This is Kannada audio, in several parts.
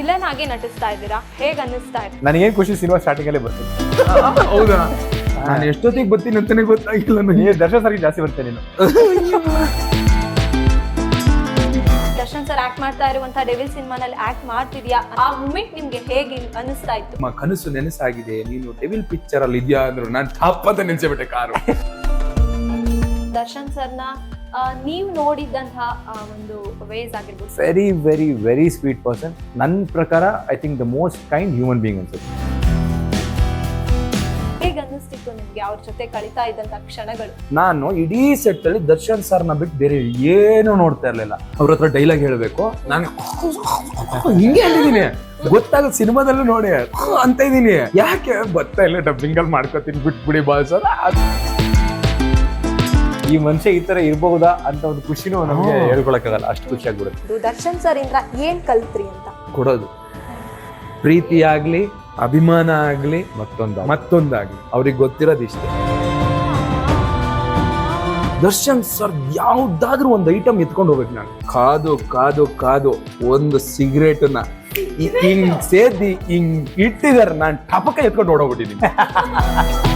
ವಿಲನ್ ಆಗಿ ನಟಿಸ್ತಾ ಇದ್ದೀರಾ? ಹೇಗ ಅನ್ನಿಸ್ತಾ ಇದೆ? ನನಗೆ ಖುಷಿ ಸಿನಿಮಾ ಸ್ಟಾರ್ಟಿಂಗ್ ಅಲ್ಲೇ ಬರ್ತೀನಿ. ಹೌದಾ? ನಾನು ಎಷ್ಟೊತ್ತಿಗೆ ಬರ್ತೀನಿ ಅಂತಾನೆ ಗೊತ್ತಾಗಿಲ್ಲ ನನಗೆ. ದರ್ಶನ್ ದರ್ಶನ ಸರಿಗೆ ಜಾಸ್ತಿ ಬರ್ತೇನೆ ನೀನು ದರ್ಶನ್ ಸರ್ ಆಕ್ಟ್ ಮಾಡ್ತಾ ಇರುವಂತಹ ಡೆವಿಲ್ ಸಿನಿಮಾನಲ್ಲಿ ಆಕ್ಟ್ ಮಾಡ್ತಿದ್ಯಾ? ಆ ಮೂಮೆಂಟ್ ನಿಮ್ಗೆ ಹೇಗೆ ಅನಿಸ್ತಾ ಇತ್ತು? ನಮ್ಮ ಕನಸು ನೆನಸಾಗಿದೆ. ನೀನು ಡೆವಿಲ್ ಪಿಕ್ಚರ್ ಅಲ್ಲಿ ಇದೆಯಾ ಅಂದ್ರು ನಾನು ಟಾಪ್ ಅಂತ ನೆನ್ಸೇಬಿಟ್ಟೆ ಕಾರು. ದರ್ಶನ್ ಸರ್ನ ನೀವು ನೋಡಿದಂತಹ ಒಂದು ವೇಸ್ ಆಗಿರ್ಬೋದು. Very very very sweet person ನನ್ನ ಪ್ರಕಾರ I think the most kind human being ಅನ್ಸುತ್ತೆ. ಹೇಗೆ ಅನ್ನಿಸ್ತಿತ್ತು ನಿಮ್ಗೆ? ಅವ್ರ ಜೊತೆ ಕಳೀತಾ ಇದ್ದಂತಹ ಕ್ಷಣಗಳು. ನಾನು ಇಡೀ ಸೆಟ್ ಅಲ್ಲಿ ದರ್ಶನ್ ಸರ್ನ ಬಿಟ್ಟು ಬೇರೆ ಏನು ನೋಡ್ತಾ ಇರ್ಲಿಲ್ಲ. ಅವ್ರ ಹತ್ರ ಡೈಲಾಗ್ ಹೇಳ್ಬೇಕು. ನಾನು ಹಿಂಗೆ ಹೇಳಿದೀನಿ. ಗೊತ್ತಾಗ ಸಿನಿಮಾದಲ್ಲೂ ನೋಡಿ. ಅಂತ ಇದ್ದೀನಿ ಯಾಕೆ? ಬರ್ತಾ ಇಲ್ಲ ಡಬ್ಬಿಂಗಲ್ಲಿ ಮಾಡ್ಕೋತೀನಿ. ಬಿಟ್ಬಿಡಿ ಬಾಸ್ ಈ ಮನುಷ್ಯ ಈ ತರ ಇರಬಹುದಾ ಅಂತ ಒಂದು ಖುಷಿನೂ ನಮಗೆ. ಹೇಳ್ಕೊಳಕ್ಕಾಗಲ್ಲ. ಅಷ್ಟು ಖುಷಿ ಆಗ್ಬಿಡುತ್ತೆ. ದರ್ಶನ್ ಸರ್ ಇಂದ ಏನ್ ಕಲ್ತ್ರಿ ಅಂತ? ಕೊಡೋದು. ಪ್ರೀತಿ ಆಗ್ಲಿ ಅಭಿಮಾನ ಆಗ್ಲಿ ಮತ್ತೊಂದು ಮತ್ತೊಂದಾಗ್ಲಿ. ಅವ್ರಿಗೆ ಗೊತ್ತಿರೋದು ಇಷ್ಟೇ. ದರ್ಶನ್ ಸರ್ ಯಾವ್ದಾದ್ರೂ ಒಂದು ಐಟಮ್ ಎತ್ಕೊಂಡು ಹೋಗ್ಬೇಕು ನಾನು. ಕಾದು ಕಾದು ಕಾದು ಒಂದು ಸಿಗರೇಟ್ನ ಹಿ- ಹಿಂಗ್ ಸೇದಿ ಹಿಂಗ್ ಇಟ್ಟಿದಾರೆ ನಾನು ಟಪಕ ಎತ್ಕೊಂಡು ಓಡೋಗ್ಬಿಟ್ಟಿದ್ದೀನಿ.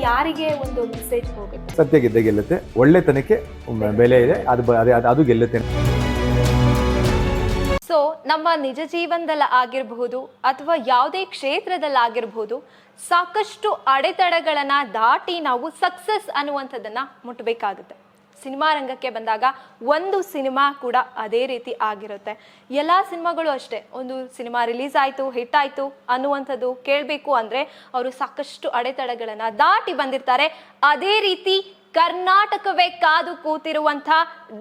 ಯಾರಿಗೆ ಒಂದು ಮೆಸೇಜ್ ಹೋಗುತ್ತೆ? ಸತ್ಯ ಗೆದ್ದೆ ಗೆಲ್ಲುತ್ತೆ. ಒಳ್ಳೆತನಕ್ಕೆ ಬೆಲೆ ಇದೆ ಅದು ಬ- ಅದೇ- ಅದು- ಅದು ಗೆಲ್ಲುತ್ತೆ. ಸೊ ನಮ್ಮ ನಿಜ ಜೀವನದಲ್ಲಿ ಆಗಿರಬಹುದು ಅಥವಾ ಯಾವುದೇ ಕ್ಷೇತ್ರದಲ್ಲಿ ಆಗಿರಬಹುದು ಸಾಕಷ್ಟು ಅಡೆತಡೆಗಳನ್ನ ದಾಟಿ ನಾವು ಸಕ್ಸಸ್ ಅನ್ನುವಂಥದ್ದನ್ನ ಮುಟ್ಟಬೇಕಾಗುತ್ತೆ ಸಿನಿಮಾ ರಂಗಕ್ಕೆ ಬಂದಾಗ ಒಂದು ಸಿನಿಮಾ ಕೂಡ ಅದೇ ರೀತಿ ಆಗಿರುತ್ತೆ. ಎಲ್ಲ ಸಿನಿಮಾಗಳು ಅಷ್ಟೇ. ಒಂದು ಸಿನಿಮಾ ರಿಲೀಸ್ ಆಯಿತು, ಹಿಟ್ ಆಯಿತು ಅನ್ನುವಂಥದ್ದು ಕೇಳಬೇಕು ಅಂದರೆ ಅವರು ಸಾಕಷ್ಟು ಅಡೆತಡೆಗಳನ್ನು ದಾಟಿ ಬಂದಿರ್ತಾರೆ. ಅದೇ ರೀತಿ ಕರ್ನಾಟಕವೇ ಕಾದು ಕೂತಿರುವಂಥ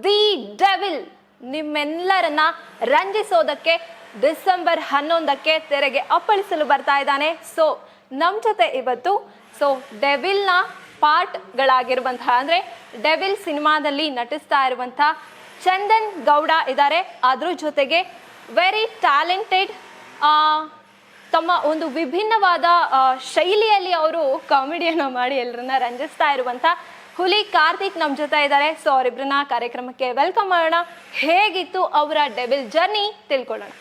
ದಿ ಡೆವಿಲ್ ನಿಮ್ಮೆಲ್ಲರನ್ನ ರಂಜಿಸೋದಕ್ಕೆ ಡಿಸೆಂಬರ್ ಹನ್ನೊಂದಕ್ಕೆ ತೆರೆಗೆ ಅಪ್ಪಳಿಸಲು ಬರ್ತಾ ಇದ್ದಾನೆ. ಸೊ ನಮ್ಮ ಜೊತೆ ಇವತ್ತು, ಸೊ, ಡೆವಿಲ್ನ ಪಾರ್ಟ್ಗಳಾಗಿರುವಂತಹ ಅಂದರೆ ಡೆವಿಲ್ ಸಿನಿಮಾದಲ್ಲಿ ನಟಿಸ್ತಾ ಇರುವಂಥ ಚಂದನ್ ಗೌಡ ಇದ್ದಾರೆ. ಅದ್ರ ಜೊತೆಗೆ ವೆರಿ ಟ್ಯಾಲೆಂಟೆಡ್ ತಮ್ಮ ಒಂದು ವಿಭಿನ್ನವಾದ ಶೈಲಿಯಲ್ಲಿ ಅವರು ಕಾಮಿಡಿಯನ್ನು ಮಾಡಿ ಎಲ್ಲರನ್ನ ರಂಜಿಸ್ತಾ ಇರುವಂಥ ಹುಲಿ ಕಾರ್ತಿಕ್ ನಮ್ಮ ಜೊತೆ ಇದ್ದಾರೆ. ಸೊ ಅವರಿಬ್ಬರನ್ನ ಕಾರ್ಯಕ್ರಮಕ್ಕೆ ವೆಲ್ಕಮ್ ಮಾಡೋಣ. ಹೇಗಿತ್ತು ಅವರ ಡೆವಿಲ್ ಜರ್ನಿ ತಿಳ್ಕೊಳ್ಳೋಣ.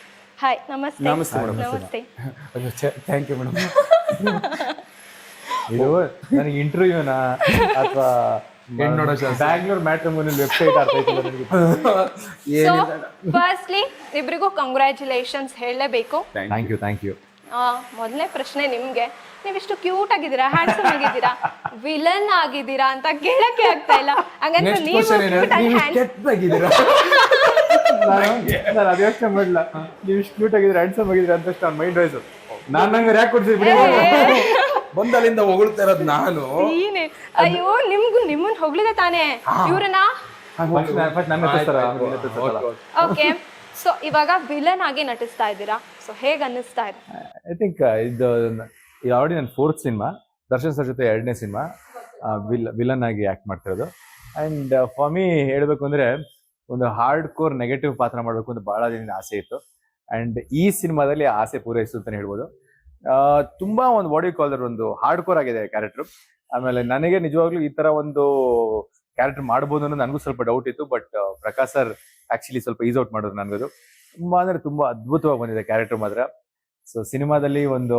ಹಾಯ್ ನಮಸ್ತೆ. ನಮಸ್ತೆ ಥ್ಯಾಂಕ್ ಯು ಮೇಡಮ್ ಇದು ನನಗೆ ಇಂಟರ್ವ್ಯೂನ ಅಥವಾ. ಬ್ಯಾಂಗ್ಳೂರ್ ಮ್ಯಾಟ್ರಿಮೋನಿಯಲ್ ವೆಬ್ಸೈಟ್ ಅರ್ಥ ಆಯ್ತಿಲ್ಲ ನನಗೆ. ಫಸ್ಟ್ಲಿ ಇಬ್ಬರಿಗೂ ಕಂಗ್ರ್ಯಾಚುಲೇಷನ್ಸ್ ಹೇಳಲೇಬೇಕು ಥ್ಯಾಂಕ್ ಯು ಥ್ಯಾಂಕ್ ಯು ಮೊದಲನೇ ಪ್ರಶ್ನೆ ನಿಮ್ಗೆ ನೀವಿಷ್ಟು ಕ್ಯೂಟ್ ಆಗಿದ್ದೀರಾ ಹ್ಯಾಂಡ್ಸಮ್ ಆಗಿದ್ದೀರಾ ವಿಲನ್ ಆಗಿದ್ದೀರಾ ಅಂತ ಕೇಳಕ್ಕೆ ಆಗ್ತಾ ಇಲ್ಲ. ಹಂಗಂದ್ರೆ ನೀವು ನಾನು ಅದು ಯೋಚನೆ ಮಾಡಲ್ಲ. ನೀವು ಇಷ್ಟು ಕ್ಯೂಟ್ ಆಗಿದ್ರೆ ಹ್ಯಾಂಡ್ಸಮ್ ಆಗಿದ್ರೆ ಅಂತ ಮೈಂಡ್ ವೈಸ್ ನಾನು ನಂಗೆ ಯಾಕೆ ಕೊಡ್ತೀವಿ ಬಿಡಿ. ಬಂದಲ್ಲಿಂದ ಹೊಗಳ್ತಾ ಇರೋದು ನಾನು. ನೀನೆ. ಅಯ್ಯೋ ನಿಮ್ಗೂ ನಿಮ್ಮನ್ ಹೊಗಳಿದೆ ತಾನೇ? ಇವ್ರನ್ನ? Okay, okay. ಓಕೆ ಸೊ ಇವಾಗ ವಿಲನ್ ಆಗಿ ನಟಿಸ್ತಾ ಇದ್ದೀರಾ? ಸೊ ಹೇಗ್ ಅನ್ನಿಸ್ತಾ ಇದೆ? ಐ ಥಿಂಕ್ ಇದು ಇದು ಆಲ್ರೆಡಿ ನನ್ನ ಫೋರ್ತ್ ಸಿನಿಮಾ ದರ್ಶನ್ ಸರ್ ಜೊತೆ ಎರಡನೇ ಸಿನಿಮಾ ವಿಲ್ ವಿಲನ್ ಆಗಿ ಆಕ್ಟ್ ಮಾಡ್ತಿರೋದು. ಅಂಡ್ ಫಾರ್ ಮೀ ಹೇಳಬೇಕು ಅಂದ್ರೆ ಒಂದು ಹಾರ್ಡ್ ಕೋರ್ ನೆಗೆಟಿವ್ ಪಾತ್ರ ಮಾಡಬೇಕು ಅಂತ ಭಾಳ ದಿನದ ಆಸೆ ಇತ್ತು. ಅಂಡ್ ಈ ಸಿನಿಮಾದಲ್ಲಿ ಆಸೆ ಪೂರೈಸಿತು ಅಂತಲೇ ಹೇಳ್ಬೋದು. ತುಂಬಾ ಒಂದು ಬಾಡಿ ಕಾಲರ್ ಒಂದು ಹಾರ್ಡ್ ಕೋರ್ ಆಗಿದೆ ಕ್ಯಾರೆಕ್ಟರ್ ಆಮೇಲೆ ನನಗೆ ನಿಜವಾಗ್ಲೂ ಈ ತರ ಒಂದು ಕ್ಯಾರೆಕ್ಟರ್ ಮಾಡ್ಬೋದು ಅನ್ನೋದು ನನಗೂ ಸ್ವಲ್ಪ ಡೌಟ್ ಇತ್ತು ಬಟ್ ಪ್ರಕಾಶ್ ಸರ್ ಆಕ್ಚುಲಿ ಸ್ವಲ್ಪ ಈಸ್ ಔಟ್ ಮಾಡೋದು ನನಗದು ತುಂಬಾ ಅಂದ್ರೆ ತುಂಬಾ ಅದ್ಭುತವಾಗಿ ಬಂದಿದೆ ಕ್ಯಾರೆಕ್ಟರ್ ಮಾತ್ರ. ಸೊ ಸಿನಿಮಾದಲ್ಲಿ ಒಂದು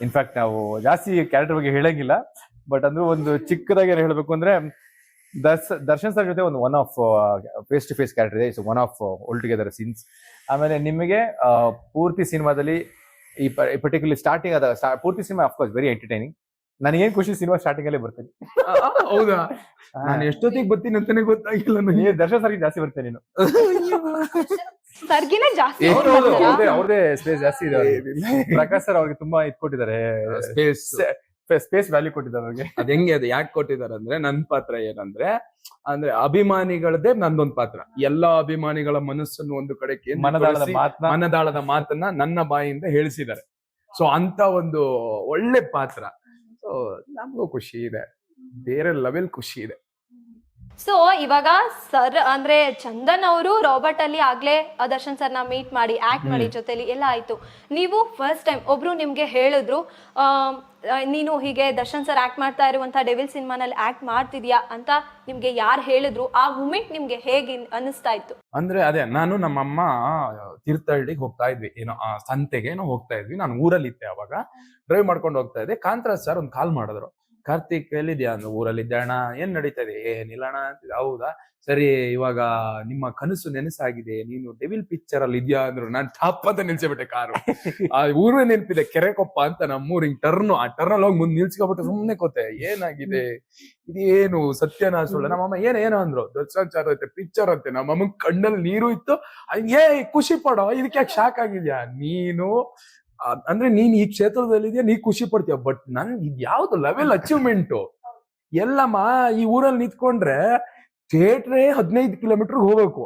ಇನ್ಫ್ಯಾಕ್ಟ್ ನಾವು ಜಾಸ್ತಿ ಕ್ಯಾರೆಕ್ಟರ್ ಬಗ್ಗೆ ಹೇಳಂಗಿಲ್ಲ ಬಟ್ ಅಂದ್ರೆ ಒಂದು ಚಿಕ್ಕದಾಗಿ ಏನ್ ಹೇಳ್ಬೇಕು ಅಂದ್ರೆ, ದರ್ಶ, ದರ್ಶನ್ ಸರ್ ಜೊತೆ ಒಂದು one of face to face character ಇದೆ. It's one of all together scenes ಆಮೇಲೆ ನಿಮಗೆ ಪೂರ್ತಿ ಸಿನಿಮಾದಲ್ಲಿ ಈ ಪರ್ಟಿಕ್ಯುಲರ್ ಸ್ಟಾರ್ಟಿಂಗ್ ಅದ ಪೂರ್ತಿ ಸಿನಿಮಾ ಅಫ್ಕೋರ್ಸ್ ವೆರಿ ಎಂಟರ್ಟೈನಿಂಗ್ ನನಗೇನ್ ಖುಷಿ ಸಿನಿಮಾ ಸ್ಟಾರ್ಟಿಂಗ್ ಅಲ್ಲೇ ಬರ್ತೀನಿ. ಹೌದಾ? ನಾನು ಎಷ್ಟೊತ್ತಿಗೆ ಬರ್ತೀನಿ ಅಂತಾನೆ ಗೊತ್ತಾಗಿಲ್ಲ ನನಗೆ. ದರ್ಶನ ದರ್ಶನ್ ಸರ್ಗೆ ಜಾಸ್ತಿ ಬರ್ತೇನೆ ನೀನು. ಸರ್ಗಿನ ಜಾಸ್ತಿ ಏ, ಅವ್ರು ಅವ್ರದೇ ಅವ್ರದೇ ಸ್ಪೇಸ್ ಜಾಸ್ತಿ ಇದೆ ಪ್ರಕಾಶ್ ಸರ್ ಅವ್ರಿಗೆ ತುಂಬಾ ಇಟ್ಕೊಟ್ಟಿದ್ದಾರೆ ಸ್ಪೇಸ್ ಸ್ಪೇಸ್ ವ್ಯಾಲ್ಯೂ ಕೊಟ್ಟಿದ್ದಾರೆ ಅವ್ರಿಗೆ. ಅದ್ ಹೆಂಗೆ ಅದು ಯಾಕೆ ಕೊಟ್ಟಿದ್ದಾರೆ ಅಂದ್ರೆ ನನ್ ಪಾತ್ರ ಏನಂದ್ರೆ ಅಂದ್ರೆ ಅಭಿಮಾನಿಗಳದೇ ನಂದೊಂದ್ ಪಾತ್ರ. ಎಲ್ಲಾ ಅಭಿಮಾನಿಗಳ ಮನಸ್ಸನ್ನು ಒಂದು ಕಡೆ ಮನದಾಳದ ಮಾತನ್ನ ಮನದಾಳದ ಮಾತನ್ನ ನನ್ನ ಬಾಯಿಂದ ಹೇಳಿಸಿದ್ದಾರೆ. ಸೊ ಅಂತ ಒಂದು ಒಳ್ಳೆ ಪಾತ್ರ. ಸೊ ನಮಗೂ ಖುಷಿ ಇದೆ. ಬೇರೆ ಲೆವೆಲ್ ಖುಷಿ ಇದೆ. ಸೊ ಇವಾಗ ಸರ್ ಅಂದ್ರೆ ಚಂದನ್ ಅವರು ರಾಬರ್ಟ್ ಅಲ್ಲಿ ಆಗ್ಲೇ ದರ್ಶನ್ ಸರ್ನ ಮೀಟ್ ಮಾಡಿ ಆಕ್ಟ್ ಮಾಡಿ ಜೊತೆಲಿ ಎಲ್ಲ ಆಯ್ತು. ನೀವು ಫಸ್ಟ್ ಟೈಮ್ ಒಬ್ರು ನಿಮ್ಗೆ ಹೇಳಿದ್ರು ನೀನು ಹೀಗೆ ದರ್ಶನ್ ಸರ್ ಆಕ್ಟ್ ಮಾಡ್ತಾ ಇರುವಂತ ಡೆವಿಲ್ ಸಿನಿಮಾನಲ್ಲಿ ಆಕ್ಟ್ ಮಾಡ್ತಿದ್ಯಾ ಅಂತ ನಿಮ್ಗೆ ಯಾರು ಹೇಳಿದ್ರು? ಆ ಮೂಮೆಂಟ್ ನಿಮ್ಗೆ ಹೇಗೆ ಅನಿಸ್ತಾ ಇತ್ತು? ಅಂದ್ರೆ ಅದೇ ನಾನು ನಮ್ಮಮ್ಮ ತೀರ್ಥಹಳ್ಳಿಗೆ ಹೋಗ್ತಾ ಇದ್ವಿ. ಏನೋ ಸಂತೆಗೆ ಏನೋ ಹೋಗ್ತಾ ಇದ್ವಿ. ನಾನು ಊರಲ್ಲಿ ಇದ್ದೆ ಅವಾಗ ಡ್ರೈವ್ ಮಾಡ್ಕೊಂಡು ಹೋಗ್ತಾ ಇದ್ದೆ. ಕಾಂತರಾಜ್ ಸರ್ ಒಂದು ಕಾಲ್ ಮಾಡಿದ್ರು. ಕಾರ್ತಿಕ್ ಎಲ್ಲಿದ್ಯಾ ಅಂದ್ರೆ ಊರಲ್ಲಿ ಅಣ್ಣ, ಏನ್ ನಡೀತದೆ? ಇದೆ ಏನಿಲ್ಲ ಹೌದಾ? ಸರಿ, ಇವಾಗ ನಿಮ್ಮ ಕನಸು ನೆನಸಾಗಿದೆ, ನೀನು ಡೆವಿಲ್ ಪಿಕ್ಚರ್ ಅಲ್ಲಿ ಇದ್ಯಾ? ಅಂದ್ರು. ನಾನ್ ಟಾಪ್ ಅಂತ ನಿಲ್ಸಿಬಿಟ್ಟೆ ಕಾರು. ಆ ಊರೇ ನೆನಪಿದೆ, ಕೆರೆಕೊಪ್ಪ ಅಂತ ನಮ್ಮೂರ್ ಹಿಂಗ್ ಟರ್ನ್, ಆ ಟರ್ನ್ ಅಲ್ಲಿ ಹೋಗಿ ಮುಂದೆ ನಿಲ್ಸ್ಕೊಬಿಟ್ಟು ಸುಮ್ನೆ ಕೋತೆ. ಏನಾಗಿದೆ? ಇದೇನು ಸತ್ಯನ ಸುಳ್ಳು? ನಮ್ಮಮ್ಮ, ಏನ್, ಏನೋ? ಅಂದ್ರು. ದರ್ಶಾಚಾರ ಐತೆ ಪಿಕ್ಚರ್ ಅಂತೆ ನಮ್ಮಮ್ಮ ಕಣ್ಣಲ್ಲಿ ನೀರು ಇತ್ತು. ಏ, ಖುಷಿ ಪಡೋ, ಇದಕ್ಕೆ ಶಾಕ್ ಆಗಿದ್ಯಾ? ನೀನು ಅಂದ್ರೆ ನೀನ್ ಈ ಕ್ಷೇತ್ರದಲ್ಲಿ ಇದೆಯಾ ನೀ ಖುಷಿ ಪಡ್ತೀಯ. ಬಟ್ ನನ್ ಇದ್ ಯಾವ್ದು ಲೆವೆಲ್ ಅಚೀವ್ಮೆಂಟ್ ಎಲ್ಲಮ್ಮ ಈ ಊರಲ್ಲಿ ನಿಂತ್ಕೊಂಡ್ರೆ ಥಿಯೇಟ್ರೇ ಹದಿನೈದು ಕಿಲೋಮೀಟರ್ ಹೋಗ್ಬೇಕು.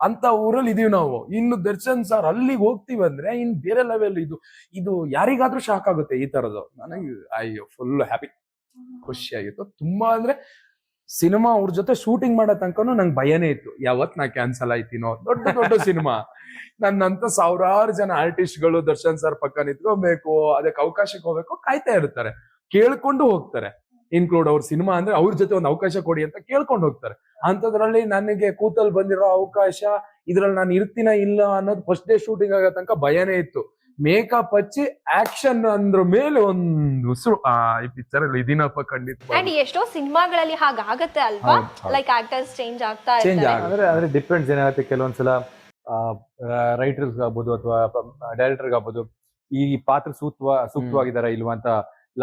ಅಂತ ಊರಲ್ಲಿ ಇದೀವಿ ನಾವು. ಇನ್ನು ದರ್ಶನ್ ಸರ್ ಅಲ್ಲಿಗೆ ಹೋಗ್ತೀವಿ ಅಂದ್ರೆ ಇನ್ ಬೇರೆ ಲೆವೆಲ್ ಇದು. ಇದು ಯಾರಿಗಾದ್ರೂ ಶಾಕ್ ಆಗುತ್ತೆ ಈ ತರದ್ದು. ನನಗೆ ಅಯ್ಯೋ ಫುಲ್ ಹ್ಯಾಪಿ ಖುಷಿ ಆಗಿತ್ತು. ತುಂಬಾ ಅಂದ್ರೆ ಸಿನಿಮಾ ಅವ್ರ ಜೊತೆ ಶೂಟಿಂಗ್ ಮಾಡೋ ತನಕನೂ ನಂಗೆ ಭಯನೇ ಇತ್ತು. ಯಾವತ್ ನಾ ಕ್ಯಾನ್ಸಲ್ ಆಯ್ತೀನೋ? ದೊಡ್ಡ ದೊಡ್ಡ ಸಿನಿಮಾ. ನನ್ನಂತ ಸಾವಿರಾರು ಜನ ಆರ್ಟಿಸ್ಟ್ಗಳು ದರ್ಶನ್ ಸರ್ ಪಕ್ಕ ನಿಂತ್ಕೋಬೇಕು, ಅದಕ್ಕೆ ಅವಕಾಶಕ್ಕೆ ಹೋಗ್ಬೇಕು ಕಾಯ್ತಾ ಇರ್ತಾರೆ. ಕೇಳ್ಕೊಂಡು ಹೋಗ್ತಾರೆ. ಇನ್ಕ್ಲೂಡ್ ಅವ್ರ ಸಿನಿಮಾ ಅಂದ್ರೆ ಅವ್ರ ಜೊತೆ ಒಂದು ಅವಕಾಶ ಕೊಡಿ ಅಂತ ಕೇಳ್ಕೊಂಡು ಹೋಗ್ತಾರೆ. ಅಂತದ್ರಲ್ಲಿ ನನಗೆ ಕೂತಲ್ ಬಂದಿರೋ ಅವಕಾಶ, ಇದ್ರಲ್ಲಿ ನಾನು ಇರ್ತೀನ ಇಲ್ಲ ಅನ್ನೋದು ಫಸ್ಟ್ ಡೇ ಶೂಟಿಂಗ್ ಆಗೋ ತನಕ ಭಯನೇ ಇತ್ತು. ಮೇಕಪ್ ಹಚ್ಚಿ ಆಕ್ಷನ್ ಅಂದ್ರ ಮೇಲೆ ಒಂದು ಉಸಿರು ಆ ಈ ಪಿಕ್ಚರ್ ಅಲ್ಲಿ ಇದೀನಪ್ಪ ಖಂಡಿತ ಅಂಡ್ ಎಷ್ಟೋ ಸಿನಿಮಾಗಳಲ್ಲಿ ಹಾಗಾಗತ್ತೆ ಅಲ್ವಾ. ಲೈಕ್ ಆಕ್ಟರ್ಸ್ ಚೇಂಜ್ ಆಗ್ತಾ Change ಇರ್ತಾರೆ. ಆಗುತ್ತೆ. ಅಂದ್ರೆ ಅಂದ್ರೆ ಡಿಪೆಂಡ್ಸ್ ಏನಾಗುತ್ತೆ ಕೆಲವೊಂದ್ಸಲ ರೈಟರ್ಸ್ ಆಗ್ಬೋದು ಅಥವಾ ಡೈರೆಕ್ಟರ್ ಆಗ್ಬೋದು ಈ ಪಾತ್ರ ಸೂಕ್ತ ಸೂಕ್ತವಾಗಿದಾರ ಇಲ್ವಾ ಅಂತ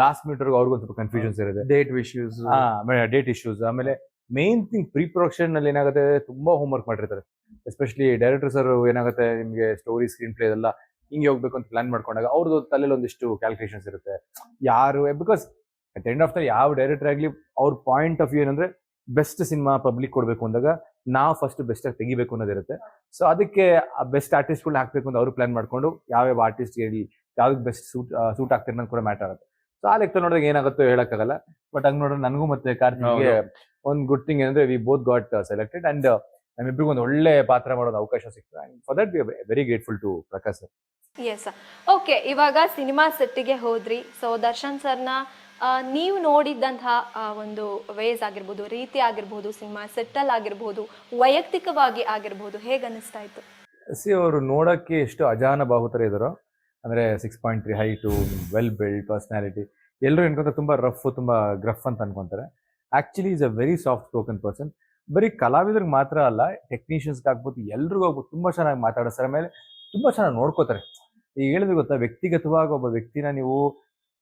ಲಾಸ್ಟ್ ಮಿನಿಟ್ ಅವ್ರಿಗೂ ಸ್ವಲ್ಪ ಕನ್ಫ್ಯೂಷನ್ಸ್ ಇರುತ್ತೆ. ಡೇಟ್ ಇಶ್ಯೂಸ್ ಆಮೇಲೆ ಡೇಟ್ ಇಶ್ಯೂಸ್ ಆಮೇಲೆ ಮೇನ್ ಥಿಂಗ್ ಪ್ರೀ ಪ್ರೊಡಕ್ಷನ್ ಅಲ್ಲಿ ಏನಾಗುತ್ತೆ ತುಂಬಾ ಹೋಮ್ ವರ್ಕ್ ಮಾಡಿರ್ತಾರೆ. ಎಸ್ಪೆಷಲಿ ಡೈರೆಕ್ಟರ್ ಸರ್ ಏನಾಗುತ್ತೆ ನಿಮ್ಗೆ ಸ್ಟೋರಿ ಸ್ಕ್ರೀನ್ ಪ್ಲೇ ಎಲ್ಲ ಹಿಂಗೆ ಹೋಗ್ಬೇಕು ಅಂತ ಪ್ಲಾನ್ ಮಾಡ್ಕೊಂಡಾಗ ಅವ್ರದ್ದು ತಲೆಯಲ್ಲಿ ಒಂದಿಷ್ಟು ಕ್ಯಾಲ್ಕುಲೇಷನ್ಸ್ ಇರುತ್ತೆ. ಯಾರು because at end of the ಯಾವ ಡೈರೆಕ್ಟರ್ ಆಗಲಿ ಅವ್ರ ಪಾಯಿಂಟ್ ಆಫ್ ವ್ಯೂ ಏನಂದ್ರೆ ಬೆಸ್ಟ್ ಸಿನಿಮಾ ಪಬ್ಲಿಕ್ ಕೊಡ್ಬೇಕು ಅಂದಾಗ ನಾವು ಫಸ್ಟ್ ಬೆಸ್ಟ್ ಆಗಿ ತೆಗಿಬೇಕು ಅನ್ನೋದಿರುತ್ತೆ ಸೊ ಅದಕ್ಕೆ ಆ ಬೆಸ್ಟ್ ಆರ್ಟಿಸ್ಟ್ಗಳು ಹಾಕ್ಬೇಕು ಅಂತ ಅವರು ಪ್ಲಾನ್ ಮಾಡ್ಕೊಂಡು ಯಾವ್ಯಾವ ಆರ್ಟಿಸ್ಟ್ ಹೇಳಿ ಯಾವ್ದಕ್ಕೆ ಬೆಸ್ಟ್ ಸೂಟ್ ಸೂಟ್ ಆಗ್ತಿರೋ ಅನ್ನೋದು ಕೂಡ ಮ್ಯಾಟರ್ ಆಗುತ್ತೆ. ಸೊ ಆ ಲೆಕ್ಕ ನೋಡಿದಾಗ ಏನಾಗುತ್ತೋ ಹೇಳಕ್ಕಾಗಲ್ಲ. ಬಟ್ ಹಂಗ್ ನೋಡಿದ್ರೆ ನನಗೂ ಮತ್ತೆ ಕಾರ್ತಿಕ್ಗೆ ಒಂದು ಗುಡ್ ಥಿಂಗ್ ಏನಂದ್ರೆ we both got selected and ನಮ್ಮಿಬ್ರಿಗೂ ಒಂದು ಒಳ್ಳೆ ಪಾತ್ರ ಮಾಡೋದು ಅವಕಾಶ ಸಿಕ್ತದೆ and for that we very grateful to Prakash sir yes okay ಇವಾಗ ಸಿನಿಮಾ ಸೆಟ್ಟಿಗೆ ಹೋದ್ರಿ. ಸೊ ದರ್ಶನ್ ಸರ್ನ ನೀವು ನೋಡಿದ್ದಂತಹ ಒಂದು ವೇಸ್ ಆಗಿರ್ಬೋದು, ರೀತಿ ಆಗಿರ್ಬೋದು, ಸಿನಿಮಾ ಸೆಟ್ಟಲ್ ಆಗಿರ್ಬೋದು, ವೈಯಕ್ತಿಕವಾಗಿ ಆಗಿರ್ಬೋದು, ಹೇಗೆ ಅನಿಸ್ತಾ ಇತ್ತು? ಸಿ, ಅವರು ನೋಡೋಕ್ಕೆ ಎಷ್ಟು ಅಜಾನ ಬಾಹುತರ ಇದಾರೋ ಅಂದ್ರೆ six point three height well build personality ಎಲ್ಲರೂ ಅನ್ಕೊಂತಾರೆ ತುಂಬಾ ರಫ್ ತುಂಬಾ ಗ್ರಫ್ ಅಂತ ಅನ್ಕೊಂತಾರೆ. Actually is a very soft spoken person ಬರೀ ಕಲಾವಿದ್ರಿಗೆ ಮಾತ್ರ ಅಲ್ಲ ಟೆಕ್ನಿಷಿಯನ್ಸ್ಗೆ ಆಗ್ಬೋದು ಎಲ್ರಿಗೂ ಆಗ್ಬೋದು, ತುಂಬಾ ಚೆನ್ನಾಗಿ ಮಾತಾಡೋ ಸರ್ ಮೇಲೆ ತುಂಬಾ ಚೆನ್ನಾಗಿ ನೋಡ್ಕೋತಾರೆ. ಈಗ ಹೇಳಿದ್ರೆ ಗೊತ್ತಾ, ವ್ಯಕ್ತಿಗತವಾಗಿ ಒಬ್ಬ ವ್ಯಕ್ತಿನ ನೀವು